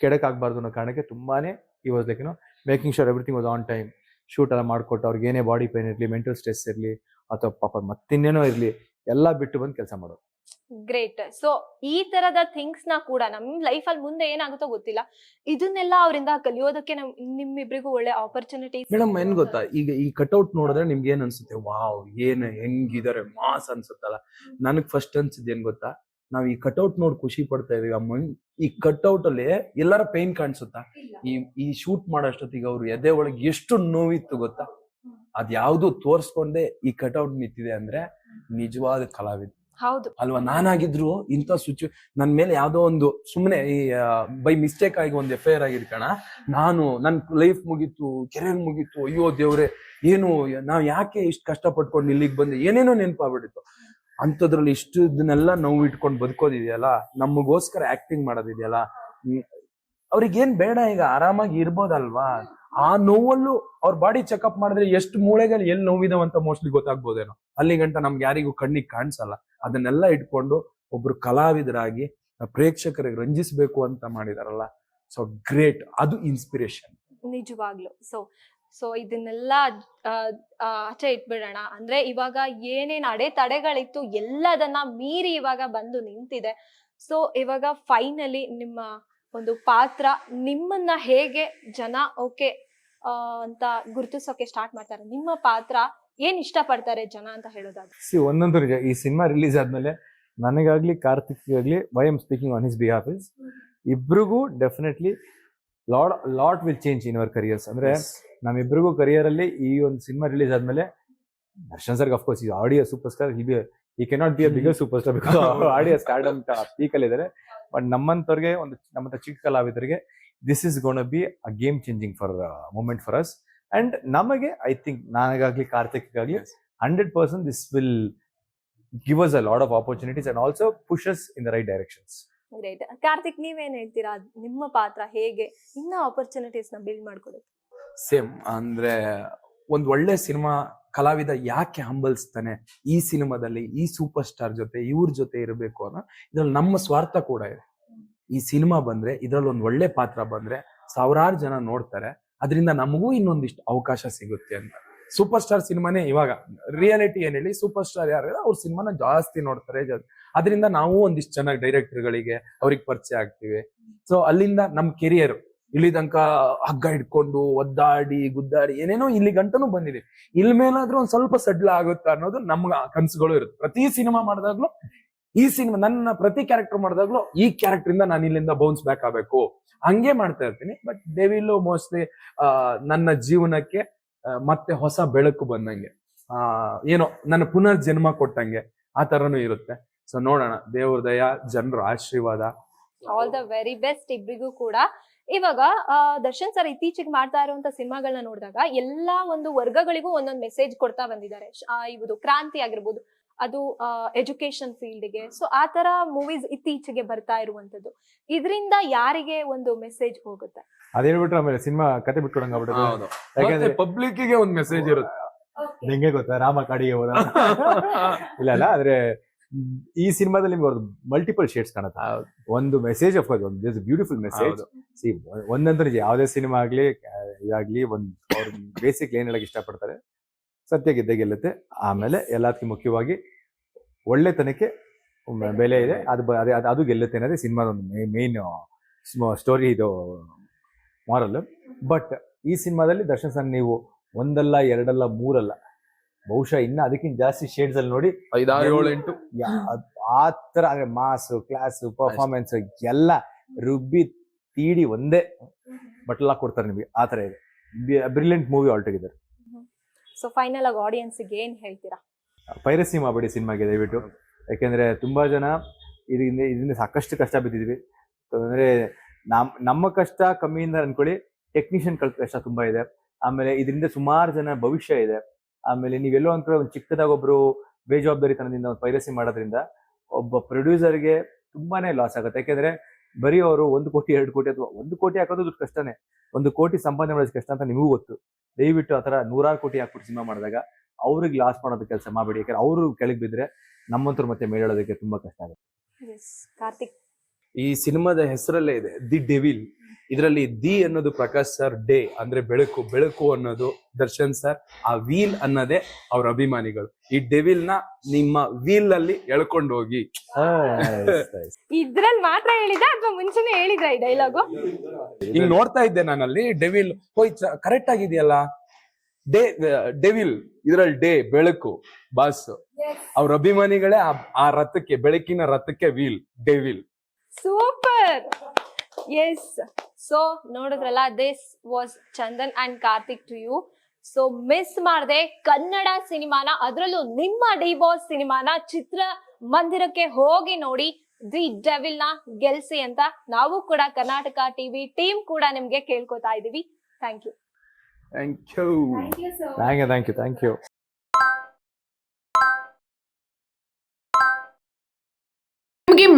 ಕೆಡಕ್ಕಾಗಬಾರ್ದು ಅನ್ನೋ ಕಾರಣಕ್ಕೆ ತುಂಬಾನೇ ಈ ವಾಸ್ ಲೈಕ್ ಏನೋ making sure everything was on time shoot ಎಲ್ಲ ಮಾಡಿಕೊಟ್ಟು ಅವ್ರಿಗೆ ಏನೇ ಬಾಡಿ ಪೇನ್ ಇರಲಿ ಮೆಂಟಲ್ ಸ್ಟ್ರೆಸ್ ಇರಲಿ ಅಥವಾ ಪಾಪ ಮತ್ತಿನ್ನೇನೋ ಇರಲಿ ಎಲ್ಲ ಬಿಟ್ಟು ಬಂದು ಕೆಲಸ ಮಾಡೋದು. ಗ್ರೇಟ್ ಸೊ ಈ ತರದ ಥಿಂಗ್ಸ್ನ ಕೂಡ ನಮ್ ಲೈಫ್ ಅಲ್ಲಿ ಮುಂದೆ ಏನಾಗುತ್ತೋ ಗೊತ್ತಿಲ್ಲ. ಇದನ್ನೆಲ್ಲ ಅವರಿಂದ ಕಲಿಯೋದಕ್ಕೆ ನಮ್ ನಿಮ್ಮಿಬ್ರಿಗೂ ಒಳ್ಳೆ ಆಪರ್ಚುನಿಟಿ ಮೇಡಮ್ ಏನ್ ಗೊತ್ತಾ? ಈಗ ಈ ಕಟ್ಔಟ್ ನೋಡಿದ್ರೆ ನಿಮ್ಗೆ ಏನ್ ಅನ್ಸುತ್ತೆ? ವಾವ್ ಏನ್ ಹೆಂಗಿದಾರೆ ಮಾಸ್ ಅನ್ಸುತ್ತಲ್ಲ. ನನಗ್ ಫಸ್ಟ್ ಅನ್ಸಿದ್ ಏನ್ ಗೊತ್ತಾ? ನಾವ್ ಈ ಕಟ್ಔಟ್ ನೋಡ್ ಖುಷಿ ಪಡ್ತಾ ಇದೀವಿ ಅಮ್ಮ. ಈ ಕಟ್ಔಟ್ ಅಲ್ಲಿ ಎಲ್ಲರ ಪೈನ್ ಕಾಣಿಸುತ್ತಾ? ಈ ಈ ಶೂಟ್ ಮಾಡೋಷ್ಟೊತ್ತಿಗೆ ಅವ್ರು ಎದೆ ಒಳಗೆ ಎಷ್ಟು ನೋವಿತ್ತು ಗೊತ್ತಾ? ಅದ್ ಯಾವ್ದು ತೋರ್ಸ್ಕೊಂಡೆ ಈ ಕಟ್ಔಟ್ ನಿಂತಿದೆ ಅಂದ್ರೆ ನಿಜವಾದ ಕಲಾವಿದ. ಹೌದು. ಅಲ್ವಾ? ನಾನಾಗಿದ್ರು ಇಂಥ ಸುಚು ನನ್ ಮೇಲೆ ಯಾವ್ದೋ ಒಂದು ಸುಮ್ಮನೆ ಈ ಬೈ ಮಿಸ್ಟೇಕ್ ಆಗಿ ಒಂದು ಎಫ್ ಐ ಆರ್ ಆಗಿರ್ಕಣ. ನಾನು ನನ್ ಲೈಫ್ ಮುಗೀತು ಕೆರಿಯರ್ ಮುಗೀತು ಅಯ್ಯೋ ದೇವ್ರೆ ಏನು ನಾವ್ ಯಾಕೆ ಇಷ್ಟು ಕಷ್ಟ ಪಟ್ಕೊಂಡು ಇಲ್ಲಿಗೆ ಬಂದೆ? ಏನೇನೋ ನೆನಪಾಗ್ಬಿಟ್ಟಿತ್ತು ಅಂಥದ್ರಲ್ಲಿ ಇಷ್ಟು ಇದನ್ನೆಲ್ಲ ನೋವು ಇಟ್ಕೊಂಡು ಬದುಕೋದಿದೆಯಲ್ಲ, ನಮಗೋಸ್ಕರ ಆಕ್ಟಿಂಗ್ ಮಾಡೋದಿದೆಯಲ್ಲ ಅವ್ರಿಗೇನ್ ಬೇಡ ಈಗ, ಆರಾಮಾಗಿ ಇರ್ಬೋದಲ್ವಾ? ಆ ನೋವಲ್ಲೂ ಅವ್ರ ಬಾಡಿ ಚೆಕಪ್ ಮಾಡಿದ್ರೆ ಎಷ್ಟು ಮೂಳೆಗಳು ಎಲ್ಲಿ ನೋವಿದಾವಂತ ಮೋಸ್ಟ್ಲಿ ಗೊತ್ತಾಗ್ಬೋದೇನೋ? ಅಲ್ಲಿ ಗಂಟ ನಮ್ಗೆ ಯಾರಿಗೂ ಕಣ್ಣಿಗೆ ಕಾಣಿಸಲ್ಲ. ಅದನ್ನೆಲ್ಲ ಇಟ್ಕೊಂಡು ಒಬ್ರು ಕಲಾವಿದರಾಗಿ, ಪ್ರೇಕ್ಷಕರಿಗೆ ರಂಜಿಸಬೇಕು ಅಂತ ಮಾಡಿದಾರಲ್ಲ. ಸೊ ಗ್ರೇಟ್ ಅದು ಇನ್ಸ್ಪಿರೇಷನ್ ನಿಜವಾಗ್ಲು. ಸೊ ಸೊ ಇದನ್ನೆಲ್ಲ ಆಚೆ ಇಟ್ಬಿಡೋಣ. ಅಂದ್ರೆ ಇವಾಗ ಏನೇನ್ ಅಡೆತಡೆಗಳಿತ್ತು ಎಲ್ಲದನ್ನ ಮೀರಿ ಇವಾಗ ಬಂದು ನಿಂತಿದೆ. ಸೊ ಇವಾಗ ಫೈನಲಿ ನಿಮ್ಮ ಒಂದು ಪಾತ್ರ ನಿಮ್ಮನ್ನ ಹೇಗೆ ಜನ ಓಕೆ ಅಂತ ಗುರುತಿಸೋಕೆ ಸ್ಟಾರ್ಟ್ ಮಾಡ್ತಾರೆ. ನಿಮ್ಮ ಪಾತ್ರ ಏನ್ ಇಷ್ಟಪಡ್ತಾರೆ ಜನ ಅಂತ ಹೇಳೋದಾದ್ರೆ? ಸಿ ಒಂದೊಂದು ನಿಜ ಈ ಸಿನಿಮಾ ರಿಲೀಸ್ ಆದ್ಮೇಲೆ ನನಗಾಗ್ಲಿ ಕಾರ್ತಿಕ್ಗಾಗ್ಲಿ why am speaking on his behalf is ಇಬ್ರಿಗೂ definitely lot lot will change in our careers ಅಂದ್ರೆ ನಮ್ಮಿಬ್ಬರಿಗೂ ಕರಿಯರ್ ಅಲ್ಲಿ ಈ ಒಂದು ಸಿನಿಮಾ ರಿಲೀಸ್ ಆದ್ಮೇಲೆ ದರ್ಶನ್ ಸರ್ಗೆ ಅಫ್ಕೋರ್ಸ್ ಈ ಆಡಿಯೋ ಸೂಪರ್ ಸ್ಟಾರ್ ಬಿ ಈ cannot be a bigger super star because already stardom peak ಅಲ್ಲಿ ಇದಾರೆ. ಬಟ್ ನಮ್ಮಂತವ್ರಿಗೆ ಒಂದು ನಮ್ಮಂತ ಚಿಕ್ಕ ಕಲಾವಿದರಿಗೆ this is gonna be a game changing for moment for us and ನಮಗೆ ಐ ಥಿಂಕ್ ನನಗಾಗ್ಲಿ ಕಾರ್ತಿಕ್ಗಾಗ್ಲಿ hundred percent this will give us a lot of opportunities and also pushes in the right directions great Karthik, ನೀವೇನ್ ಹೇಳ್ತೀರಾ? ನಿಮ್ಮ ಪಾತ್ರ ಹೇಗೆ? ಇನ್ನ ಆಪರ್ಚುನಿಟೀಸ್ನ ಬಿಲ್ಡ್ ಮಾಡ್ಕೊಡುತ್ತೆ ಸೇಮ್ ಅಂದ್ರೆ ಒಂದ್ ಒಳ್ಳೆ ಸಿನಿಮಾ ಕಲಾವಿದ ಯಾಕೆ ಹಂಬಲಿಸ್ತಾನೆ? ಈ ಸಿನಿಮಾದಲ್ಲಿ ಈ ಸೂಪರ್ ಸ್ಟಾರ್ ಜೊತೆ, ಇವ್ರ ಜೊತೆ ಇರಬೇಕು ಅನ್ನೋ ಇದ್ರಲ್ಲಿ ನಮ್ಮ ಸ್ವಾರ್ಥ ಕೂಡ ಇದೆ. ಈ ಸಿನಿಮಾ ಬಂದ್ರೆ, ಇದ್ರಲ್ಲಿ ಒಂದ್ ಒಳ್ಳೆ ಪಾತ್ರ ಬಂದ್ರೆ ಸಾವಿರಾರು ಜನ ನೋಡ್ತಾರೆ. ಅದರಿಂದ ನಮಗೂ ಇನ್ನೊಂದಿಷ್ಟು ಅವಕಾಶ ಸಿಗುತ್ತೆ ಅಂತ. ಸೂಪರ್ ಸ್ಟಾರ್ ಸಿನಿಮಾನೇ ಇವಾಗ ರಿಯಾಲಿಟಿ ಏನ್ ಹೇಳಿ ಸೂಪರ್ ಸ್ಟಾರ್ ಯಾರು ಅವ್ರ ಸಿನಿಮಾನ ಜಾಸ್ತಿ ನೋಡ್ತಾರೆ. ಅದರಿಂದ ನಾವು ಒಂದಿಷ್ಟು ಚೆನ್ನಾಗಿ ಡೈರೆಕ್ಟರ್ಗಳಿಗೆ ಅವ್ರಿಗೆ ಪರಿಚಯ ಆಗ್ತೀವಿ. ಸೊ ಅಲ್ಲಿಂದ ನಮ್ ಕೆರಿಯರ್ ಇಲ್ಲಿ ತನಕ ಹಗ್ಗ ಹಿಡ್ಕೊಂಡು ಒದ್ದಾಡಿ, ಗುದ್ದಾಡಿ ಏನೇನೋ ಇಲ್ಲಿ ಗಂಟನೂ ಬಂದಿದೆ ಇಲ್ಲಿ ಮೇಲಾದ್ರೂ ಒಂದ್ ಸ್ವಲ್ಪ ಸಡ್ಲ ಆಗುತ್ತೆ ಅನ್ನೋದು ನಮ್ಗೆ ಕನಸುಗಳು ಇರುತ್ತೆ. ಪ್ರತಿ ಸಿನಿಮಾ ಮಾಡಿದಾಗ್ಲೂ ಈ ಸಿನಿಮಾ ನನ್ನ ಪ್ರತಿ ಕ್ಯಾರೆಕ್ಟರ್ ಮಾಡಿದಾಗ್ಲೂ ಈ ಕ್ಯಾರೆಕ್ಟರ್ ಇಂದ ನಾನು ಇಲ್ಲಿಂದ ಬೌನ್ಸ್ ಬ್ಯಾಕ್ ಆಗ್ಬೇಕು. ಹಂಗೆ ಮಾಡ್ತಾ ಇರ್ತೀನಿ. ಬಟ್ ದೇವಿಲ್ಲು ಮೋಸ್ಟ್ಲಿ ನನ್ನ ಜೀವನಕ್ಕೆ ಮತ್ತೆ ಹೊಸ ಬೆಳಕು ಬಂದಂಗೆ. ಏನೋ ನನ್ನ ಪುನರ್ಜನ್ಮ ಕೊಟ್ಟಂಗೆ ಆ ತರನು ಇರುತ್ತೆ. ಸೊ ನೋಡೋಣ. ದೇವ್ರ ದಯ ಜನರ ಆಶೀರ್ವಾದ. ಆಲ್ ದ ವೆರಿ ಬೆಸ್ಟ್ ಇಬ್ರಿಗೂ ಕೂಡ. ಇವಾಗ ಆ, ದರ್ಶನ್ ಸರ್ ಇತ್ತೀಚೆಗೆ ಮಾಡ್ತಾ ಇರುವಂತ ಸಿನಿಮಾಗಳನ್ನ ನೋಡಿದಾಗ ಎಲ್ಲಾ ಒಂದು ವರ್ಗಗಳಿಗೂ ಒಂದೊಂದು ಮೆಸೇಜ್ ಕೊಡ್ತಾ ಬಂದಿದ್ದಾರೆ. ಇವುದು ಕ್ರಾಂತಿ ಆಗಿರ್ಬೋದು ಅದು ಎಜುಕೇಶನ್ ಫೀಲ್ಡ್ಗೆ ಸೊ ಆ ತರ ಮೂವೀಸ್ ಇತ್ತೀಚೆಗೆ ಬರ್ತಾ ಇರುವಂತದ್ದು. ಇದರಿಂದ ಯಾರಿಗೆ ಒಂದು ಮೆಸೇಜ್ ಹೋಗುತ್ತೆ? ಅದ್ ಹೇಳ್ಬಿಟ್ರೆ ಆಮೇಲೆ ಸಿನಿಮಾ ಕತೆ ಬಿಟ್ಕೊಡಂಗ ಆಗ್ಬಿಡುತ್ತೆ. ಯಾಕಂದ್ರೆ ಪಬ್ಲಿಕ್ಗೆ ಒಂದ್ ಮೆಸೇಜ್ ಇರುತ್ತೆ. ನಿಂಗೆ ಗೊತ್ತಾ ರಾಮ ಕಾಡಿಗೆ ಹೋದ? ಇಲ್ಲ ಅಲ್ಲ ಆದ್ರೆ ಈ ಸಿನಿಮಾದಲ್ಲಿ ನಿಮ್ಗೆ ಅವ್ರದ್ದು ಮಲ್ಟಿಪಲ್ ಶೇಡ್ಸ್ ಕಾಣುತ್ತೆ. ಒಂದು ಮೆಸೇಜ್ ಆಫ್ ಕೋರ್ಸ್ ಒಂದು ಬ್ಯೂಟಿಫುಲ್ ಮೆಸೇಜ್. ಸಿ ಒಂದಂತೂ ನಿಜ ಯಾವುದೇ ಸಿನಿಮಾ ಆಗ್ಲಿ ಇದಾಗಲಿ ಒಂದು ಅವ್ರ ಬೇಸಿಕ್ ಏನ್ ಹೇಳಕ್ ಇಷ್ಟಪಡ್ತಾರೆ ಸತ್ಯ ಗೆದ್ದೆ ಗೆಲ್ಲುತ್ತೆ. ಆಮೇಲೆ ಎಲ್ಲದಕ್ಕೆ ಮುಖ್ಯವಾಗಿ ಒಳ್ಳೆತನಕ್ಕೆ ಬೆಲೆ ಇದೆ. ಅದೇ- ಅದು- ಅದು ಗೆಲ್ಲುತ್ತೆ ಅನ್ನೋದೇ ಸಿನಿಮಾದ ಒಂದು ಮೇನ್ ಸ್ಟೋರಿ ಇದು ಮಾರಲ್ ಬಟ್ ಈ ಸಿನಿಮಾದಲ್ಲಿ ದರ್ಶನ್ ಸರ್ ನೀವು ಒಂದಲ್ಲ ಎರಡಲ್ಲ ಮೂರಲ್ಲ ಬಹುಶಃ ಇನ್ನ ಅದಕ್ಕಿಂತ ಜಾಸ್ತಿ ಶೇಡ್ಸ್ ಅಲ್ಲಿ ನೋಡಿ ಐದಾರು ಏಳು ಎಂಟು. ಆ ತರ ಅಂದ್ರೆ ಮಾಸ್ ಕ್ಲಾಸ್ ಪರ್ಫಾರ್ಮೆನ್ಸ್ ಎಲ್ಲ ರುಬ್ಬಿ ತೀಡಿ ಒಂದೇ ಬಟ್ಲ ಕೊಡ್ತಾರೆ ನಿಮಗೆ. ಆ ತರ ಇದೆ. Brilliant movie all together so final ಆಗಿ ಆಡಿಯನ್ಸ್ ಏನ್ ಹೇಳ್ತೀರಾ? ಪೈರಸಿ ಮಾಡಬೇಡಿ ಸಿನಿಮಾಗೆ ದಯವಿಟ್ಟು. ಯಾಕೆಂದ್ರೆ ತುಂಬಾ ಜನ ಇದರಿಂದ ಇದರಿಂದ ಸಾಕಷ್ಟು ಕಷ್ಟ ಬಿದ್ದಿದ್ವಿ. ಅಂದ್ರೆ ನಮ್ ನಮ್ಮ ಕಷ್ಟ ಕಮ್ಮಿಯಿಂದ ಅನ್ಕೊಳ್ಳಿ ಟೆಕ್ನಿಷಿಯನ್ ಕಲ್ ಕಷ್ಟ ತುಂಬಾ ಇದೆ. ಆಮೇಲೆ ಇದರಿಂದ ಸುಮಾರು ಜನ ಭವಿಷ್ಯ ಇದೆ. ಆಮೇಲೆ ನೀವೆಲ್ಲೋ ಅಂತ ಒಂದು ಚಿಕ್ಕದಾಗ ಒಬ್ರು ಬೇಜವಾಬ್ದಾರಿತನದಿಂದ ಒಂದು ಪೈರಸಿ ಮಾಡೋದ್ರಿಂದ ಒಬ್ಬ ಪ್ರೊಡ್ಯೂಸರ್ಗೆ ತುಂಬಾನೇ ಲಾಸ್ ಆಗುತ್ತೆ. ಯಾಕೆಂದ್ರೆ ಬರೀ ಅವರು ಒಂದು ಕೋಟಿ ಎರಡು ಕೋಟಿ ಅಥವಾ ಒಂದು ಕೋಟಿ ಹಾಕೋದು ದುಡ್ಡು ಕಷ್ಟನೇ. ಒಂದು ಕೋಟಿ ಸಂಪಾದನೆ ಮಾಡೋದು ಕಷ್ಟ ಅಂತ ನಿಮಗೂ ಗೊತ್ತು. ದಯವಿಟ್ಟು ಆ ಥರ ನೂರಾರು ಕೋಟಿ ಹಾಕ್ಬಿಟ್ಟು ಸಿನಿಮಾ ಮಾಡಿದಾಗ ಅವ್ರಿಗೆ ಲಾಸ್ ಮಾಡೋದು ಕೆಲಸ ಮಾಡಬೇಡಿ. ಯಾಕಂದ್ರೆ ಅವರು ಕೆಳಗೆ ಬಿದ್ರೆ ನಮ್ಮಂತರು ಮತ್ತೆ ಮೇಳೋದಕ್ಕೆ ತುಂಬಾ ಕಷ್ಟ ಆಗುತ್ತೆ. ಎಸ್ ಕಾರ್ತಿಕ್. ಈ ಸಿನಿಮಾದ ಹೆಸರಲ್ಲೇ ಇದೆ ದಿ ಡೆವಿಲ್. ಇದರಲ್ಲಿ ದಿ ಅನ್ನೋದು ಪ್ರಕಾಶ್ ಸರ್ ಡೇ ಅಂದ್ರೆ ಬೆಳಕು ಬೆಳಕು ಅನ್ನೋದು ದರ್ಶನ್ ಸರ್ ಆ ವೀಲ್ ಅನ್ನೋದೇ ಅವ್ರ ಅಭಿಮಾನಿಗಳು. ಈ ಡೆವಿಲ್ನ ನಿಮ್ಮ ವೀಲ್ ಅಲ್ಲಿ ಎಳ್ಕೊಂಡು ಹೋಗಿ ಇದ್ರಲ್ಲಿ ಮಾತ್ರ ಹೇಳಿದ ಅಥವಾ ಮುಂಚೆನೆ ಹೇಳಿದ ಈ ಡೈಲಾಗು? ಹಿಂಗ್ ನೋಡ್ತಾ ಇದ್ದೆ ನಾನಲ್ಲಿ ಡೆವಿಲ್ ಹೋಯ್ ಕರೆಕ್ಟ್ ಆಗಿದೆಯಲ್ಲ? ಡೇ ಡೆವಿಲ್ ಇದ್ರಲ್ಲಿ ಡೇ ಬೆಳಕು ಬಾಸ್. ಅವ್ರ ಅಭಿಮಾನಿಗಳೇ ಆ- ಆ ರಥಕ್ಕೆ ಬೆಳಕಿನ ರಥಕ್ಕೆ wheel devil. Super! Yes so ನೋಡಿದ್ರಲ್ಲ this was Chandan and Karthik to you so miss ಮಾಡದೆ ಕನ್ನಡ ಸಿನಿಮಾನ ಅದರಲ್ಲೂ ನಿಮ್ಮ ಡಿ ಬಾಸ್ ಸಿನಿಮಾನ ಚಿತ್ರ ಮಂದಿರಕ್ಕೆ ಹೋಗಿ ನೋಡಿ ದಿ ಡೆವಿಲ್ನ ಗೆಲ್ಸಿ ಅಂತ ನಾವು ಕೂಡ ಕರ್ನಾಟಕ ಟಿವಿ ಟೀಮ್ ಕೂಡ ನಿಮ್ಗೆ ಕೇಳ್ಕೊತಾ ಇದೀವಿ. Thank you thank you thank you thank you